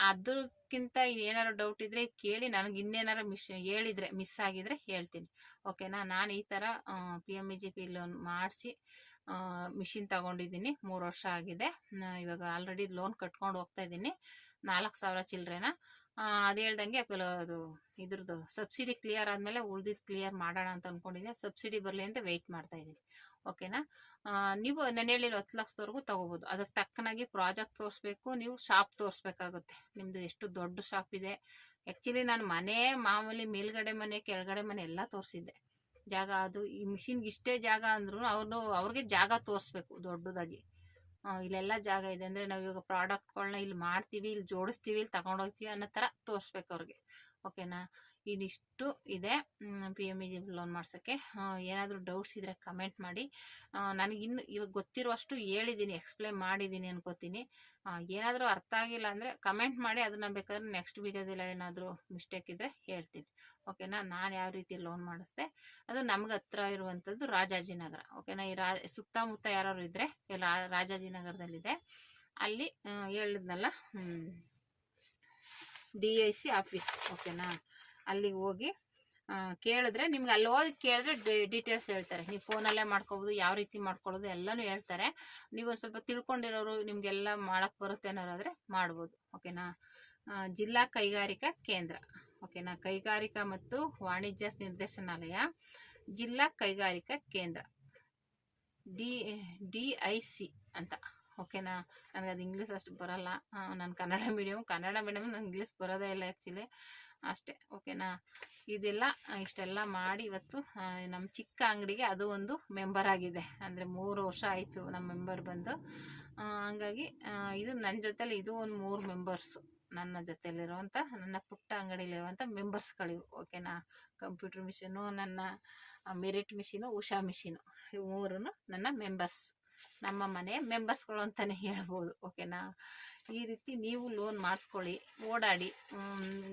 ಅದಕ್ಕಿಂತ ಏನಾರು ಡೌಟ್ ಇದ್ದರೆ ಕೇಳಿ, ನನಗೆ ಇನ್ನೇನಾರು ಮಿಸ್ ಹೇಳಿದರೆ ಮಿಸ್ ಆಗಿದ್ರೆ ಹೇಳ್ತೀನಿ. ಓಕೆನಾ ನಾನು ಈ ಥರ P M E G P loan ಮಾಡಿಸಿ ಮಿಷಿನ್ ತಗೊಂಡಿದ್ದೀನಿ. ಮೂರು ವರ್ಷ ಆಗಿದೆ. ಇವಾಗ ಆಲ್ರೆಡಿ ಲೋನ್ ಕಟ್ಕೊಂಡು ಹೋಗ್ತಾ ಇದ್ದೀನಿ. ನಾಲ್ಕು ಸಾವಿರ ಚಿಲ್ಲರೆನ ಅದು ಹೇಳ್ದಂಗೆ ಅದು ಇದ್ರದ್ದು ಸಬ್ಸಿಡಿ ಕ್ಲಿಯರ್ ಆದಮೇಲೆ ಉಳ್ದಿದ್ದು ಕ್ಲಿಯರ್ ಮಾಡೋಣ ಅಂತ ಅಂದ್ಕೊಂಡಿದ್ದೆ ಸಬ್ಸಿಡಿ ಬರಲಿ ಅಂತ ವೆಯ್ಟ್ ಮಾಡ್ತಾ ಇದ್ದೀನಿ. ಓಕೆನಾ? ನೀವು ನಾನು ಹೇಳಿರೋ ಹತ್ತು ಲಕ್ಷದವರೆಗೂ ತೊಗೋಬೋದು. ಅದಕ್ಕೆ ತಕ್ಕನಾಗಿ ಪ್ರಾಜೆಕ್ಟ್ ತೋರಿಸ್ಬೇಕು, ನೀವು ಶಾಪ್ ತೋರಿಸ್ಬೇಕಾಗುತ್ತೆ. ನಿಮ್ಮದು ಎಷ್ಟು ದೊಡ್ಡ ಶಾಪ್ ಇದೆ. ಆ್ಯಕ್ಚುಲಿ ನಾನು ಮನೆ ಮಾಮೂಲಿ ಮೇಲ್ಗಡೆ ಮನೆ, ಕೆಳಗಡೆ ಮನೆ ಎಲ್ಲ ತೋರಿಸಿದ್ದೆ. ಜಾಗ ಅದು, ಈ ಮಿಷಿನ್ಗೆ ಇಷ್ಟೇ ಜಾಗ ಅಂದ್ರೂ ಅವ್ರನ್ನು ಅವ್ರಿಗೆ ಜಾಗ ತೋರಿಸ್ಬೇಕು ದೊಡ್ಡದಾಗಿ. ಇಲ್ಲೆಲ್ಲ ಜಾಗ ಇದೆ ಅಂದರೆ ನಾವು ಇವಾಗ ಪ್ರಾಡಕ್ಟ್ಗಳನ್ನ ಇಲ್ಲಿ ಮಾಡ್ತೀವಿ, ಇಲ್ಲಿ ಜೋಡಿಸ್ತೀವಿ, ಇಲ್ಲಿ ತಗೊಂಡೋಗ್ತೀವಿ ಅನ್ನೋ ಥರ ತೋರಿಸ್ಬೇಕು ಅವ್ರಿಗೆ. ಓಕೆನಾ? ಇದಿಷ್ಟು ಇದೆ. P M E G loan ಮಾಡ್ಸೋಕ್ಕೆ. ಏನಾದರೂ ಡೌಟ್ಸ್ ಇದ್ದರೆ ಕಮೆಂಟ್ ಮಾಡಿ. ನನಗಿನ್ನು ಇವಾಗ ಗೊತ್ತಿರುವಷ್ಟು ಹೇಳಿದ್ದೀನಿ ಎಕ್ಸ್ಪ್ಲೇನ್ ಮಾಡಿದ್ದೀನಿ ಅನ್ಕೋತೀನಿ. ಏನಾದರೂ ಅರ್ಥ ಆಗಿಲ್ಲ ಅಂದರೆ ಕಮೆಂಟ್ ಮಾಡಿ, ಅದನ್ನು ಬೇಕಾದ್ರೆ ನೆಕ್ಸ್ಟ್ ವೀಡಿಯೋದಲ್ಲಿ ಏನಾದರೂ ಮಿಸ್ಟೇಕ್ ಇದ್ದರೆ ಹೇಳ್ತೀನಿ. ಓಕೆನಾ? ನಾನು ಯಾವ ರೀತಿ ಲೋನ್ ಮಾಡಿಸ್ದೆ? ಅದು ನಮ್ಗೆ ಹತ್ರ ಇರುವಂಥದ್ದು ರಾಜಾಜಿನಗರ. ಓಕೆನಾ? ಈ ರಾ, ಸುತ್ತಮುತ್ತ ಯಾರು ಇದ್ದರೆ ರಾಜಾಜಿನಗರದಲ್ಲಿದೆ. ಅಲ್ಲಿ ಹೇಳಿದ್ನಲ್ಲ ಡಿ ಐ ಸಿ ಆಫೀಸ್ ಓಕೆನಾ ಅಲ್ಲಿಗೆ ಹೋಗಿ ಕೇಳಿದ್ರೆ ನಿಮ್ಗೆ ಅಲ್ಲಿ ಹೋಗಿ ಕೇಳಿದ್ರೆ ಡೀಟೇಲ್ಸ್ ಹೇಳ್ತಾರೆ. ನೀವು ಫೋನಲ್ಲೇ ಮಾಡ್ಕೋಬೋದು, ಯಾವ ರೀತಿ ಮಾಡ್ಕೊಳ್ಳೋದು ಎಲ್ಲನೂ ಹೇಳ್ತಾರೆ. ನೀವು ಸ್ವಲ್ಪ ತಿಳ್ಕೊಂಡಿರೋರು, ನಿಮಗೆಲ್ಲ ಮಾಡಕ್ಕೆ ಬರುತ್ತೆ ಅನ್ನೋರಾದರೆ ಮಾಡ್ಬೋದು. ಓಕೆನಾ ಜಿಲ್ಲಾ ಕೈಗಾರಿಕಾ ಕೇಂದ್ರ. ಓಕೆನಾ ಕೈಗಾರಿಕಾ ಮತ್ತು ವಾಣಿಜ್ಯ ನಿರ್ದೇಶನಾಲಯ, ಜಿಲ್ಲಾ ಕೈಗಾರಿಕಾ ಕೇಂದ್ರ. ಡಿ ಡಿ ಐ ಸಿ ಅಂತ. ಓಕೆನಾ? ನನಗೆ ಅದು ಇಂಗ್ಲೀಷ್ ಅಷ್ಟು ಬರಲ್ಲ. ನಾನು ಕನ್ನಡ ಮೀಡಿಯಮ್ ಕನ್ನಡ ಮೀಡಿಯಮ್ ನಾನು ಇಂಗ್ಲೀಷ್ ಬರೋದೇ ಇಲ್ಲ ಆ್ಯಕ್ಚುಲಿ ಅಷ್ಟೇ, ಓಕೆನಾ? ಇದೆಲ್ಲ ಇಷ್ಟೆಲ್ಲ ಮಾಡಿ ಇವತ್ತು ನಮ್ಮ ಚಿಕ್ಕ ಅಂಗಡಿಗೆ ಅದು ಒಂದು ಮೆಂಬರ್ ಆಗಿದೆ. ಅಂದರೆ ಮೂರು ವರ್ಷ ಆಯಿತು ನಮ್ಮ ಮೆಂಬರ್ ಬಂದು. ಹಂಗಾಗಿ ಇದು ನನ್ನ ಜೊತೆಲಿ ಇದು ಒಂದು ಮೂರು ಮೆಂಬರ್ಸು ನನ್ನ ಜೊತೆಯಲ್ಲಿರುವಂಥ ನನ್ನ ಪುಟ್ಟ ಅಂಗಡಿಲಿರುವಂಥ ಮೆಂಬರ್ಸ್ಗಳಿವು ಓಕೆನಾ? ಕಂಪ್ಯೂಟರ್ ಮಿಷಿನು ನನ್ನ ಮೆರಿಟ್ ಮಿಷಿನು ಉಷಾ ಮಿಷಿನು ಇವು ಮೂರೂ ನನ್ನ ಮೆಂಬರ್ಸ್ ನಮ್ಮ ಮನೆ ಮೆಂಬರ್ಸ್ಗಳು ಅಂತಲೇ ಹೇಳ್ಬೋದು ಓಕೆನಾ ಈ ರೀತಿ ನೀವು ಲೋನ್ ಮಾಡಿಸ್ಕೊಳ್ಳಿ, ಓಡಾಡಿ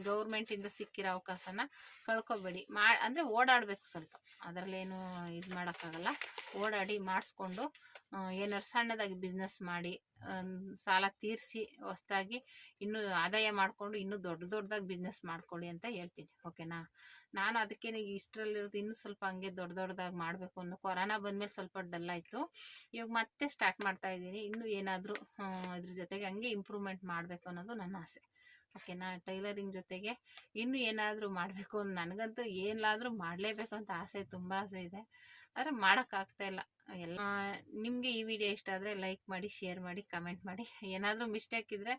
ಗೌರ್ಮೆಂಟಿಂದ ಸಿಕ್ಕಿರೋ ಅವಕಾಶನ ಕಳ್ಕೊಬೇಡಿ. ಮಾ, ಅಂದರೆ ಓಡಾಡಬೇಕು ಸ್ವಲ್ಪ. ಅದರಲ್ಲೇನು ಇದು ಮಾಡೋಕ್ಕಾಗಲ್ಲ. ಓಡಾಡಿ ಮಾಡಿಸ್ಕೊಂಡು ಏನಾದ್ರು ಸಣ್ಣದಾಗಿ ಬಿಸ್ನೆಸ್ ಮಾಡಿ ಸಾಲ ತೀರಿಸಿ ಹೊಸ್ದಾಗಿ ಇನ್ನೂ ಆದಾಯ ಮಾಡಿಕೊಂಡು ಇನ್ನೂ ದೊಡ್ಡ ದೊಡ್ಡದಾಗಿ ಬಿಸ್ನೆಸ್ ಮಾಡ್ಕೊಳ್ಳಿ ಅಂತ ಹೇಳ್ತೀನಿ ಓಕೆನಾ ನಾನು ಅದಕ್ಕೆ ಇಷ್ಟರಲ್ಲಿರೋದು ಇನ್ನೂ ಸ್ವಲ್ಪ ಹಂಗೆ ದೊಡ್ಡ ದೊಡ್ಡದಾಗಿ ಮಾಡಬೇಕು ಅನ್ನೋ ಕೊರೋನಾ ಬಂದಮೇಲೆ ಸ್ವಲ್ಪ ಡಲ್ ಆಯಿತು. ಇವಾಗ ಮತ್ತೆ ಸ್ಟಾರ್ಟ್ ಮಾಡ್ತಾ ಇದ್ದೀನಿ, ಇನ್ನೂ ಏನಾದರೂ ಇದ್ರ ಜೊತೆಗೆ ಹಂಗೆ ಇಂಪ್ರೂವ್ಮೆಂಟ್ ಮಾಡಬೇಕು ಅನ್ನೋದು ನನ್ನ ಆಸೆ. ಓಕೆನಾ? ಟೈಲರಿಂಗ್ ಜೊತೆಗೆ ಇನ್ನೂ ಏನಾದರೂ ಮಾಡಬೇಕು ನನಗಂತೂ ಏನಾದರೂ ಮಾಡಲೇಬೇಕು ಅಂತ ಆಸೆ, ತುಂಬ ಆಸೆ ಇದೆ. ಆದರೆ ಮಾಡೋಕ್ಕಾಗ್ತಾ ಇಲ್ಲ. ಎಲ್ಲ ನಿಮಗೆ ಈ ವಿಡಿಯೋ ಇಷ್ಟ ಆದರೆ ಲೈಕ್ ಮಾಡಿ, ಶೇರ್ ಮಾಡಿ, ಕಮೆಂಟ್ ಮಾಡಿ. ಏನಾದರೂ ಮಿಸ್ಟೇಕ್ ಇದ್ದರೆ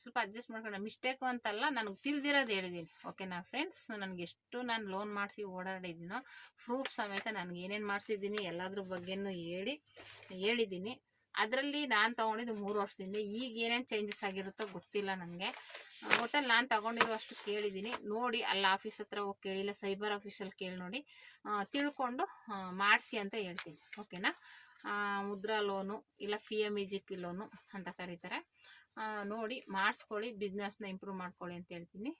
ಸ್ವಲ್ಪ ಅಡ್ಜಸ್ಟ್ ಮಾಡ್ಕೊಂಡು, ಮಿಸ್ಟೇಕು ಅಂತಲ್ಲ ನನಗೆ ತಿಳಿದಿರೋದು ಹೇಳಿದ್ದೀನಿ ಓಕೆನಾ ಫ್ರೆಂಡ್ಸ್? ನನಗೆ ಎಷ್ಟು ನಾನು ಲೋನ್ ಮಾಡಿಸಿ ಓಡಾಡಿದ್ದೀನೋ ಪ್ರೂಫ್ ಸಮೇತ ನನಗೆ ಏನೇನು ಮಾಡಿಸಿದ್ದೀನಿ ಎಲ್ಲದ್ರ ಬಗ್ಗೆನೂ ಹೇಳಿ ಹೇಳಿದ್ದೀನಿ ಅದರಲ್ಲಿ ನಾನು ತೊಗೊಂಡಿದ್ದು ಮೂರು ವರ್ಷದಿಂದ. ಈಗ ಏನೇನು ಚೇಂಜಸ್ ಆಗಿರುತ್ತೋ ಗೊತ್ತಿಲ್ಲ ನನಗೆ ಒಟ್ಟಲ್ಲಿ ನಾನು ತಗೊಂಡಿರುವಷ್ಟು ಕೇಳಿದ್ದೀನಿ ನೋಡಿ, ಅಲ್ಲಿ ಆಫೀಸ್ ಹತ್ರ ಹೋಗಿ ಕೇಳಿಲ್ಲ ಸೈಬರ್ ಆಫೀಸಲ್ಲಿ ಕೇಳಿ ನೋಡಿ ತಿಳ್ಕೊಂಡು ಮಾಡಿಸಿ ಅಂತ ಹೇಳ್ತೀನಿ. ಓಕೆನಾ ಮುದ್ರಾ ಲೋನು ಇಲ್ಲ P M E G P loan ಅಂತ ಕರೀತಾರೆ. ನೋಡಿ, ಮಾಡಿಸ್ಕೊಳ್ಳಿ ಬಿಸ್ನೆಸ್ನ ಇಂಪ್ರೂವ್ ಮಾಡ್ಕೊಳ್ಳಿ ಅಂತ ಹೇಳ್ತೀನಿ.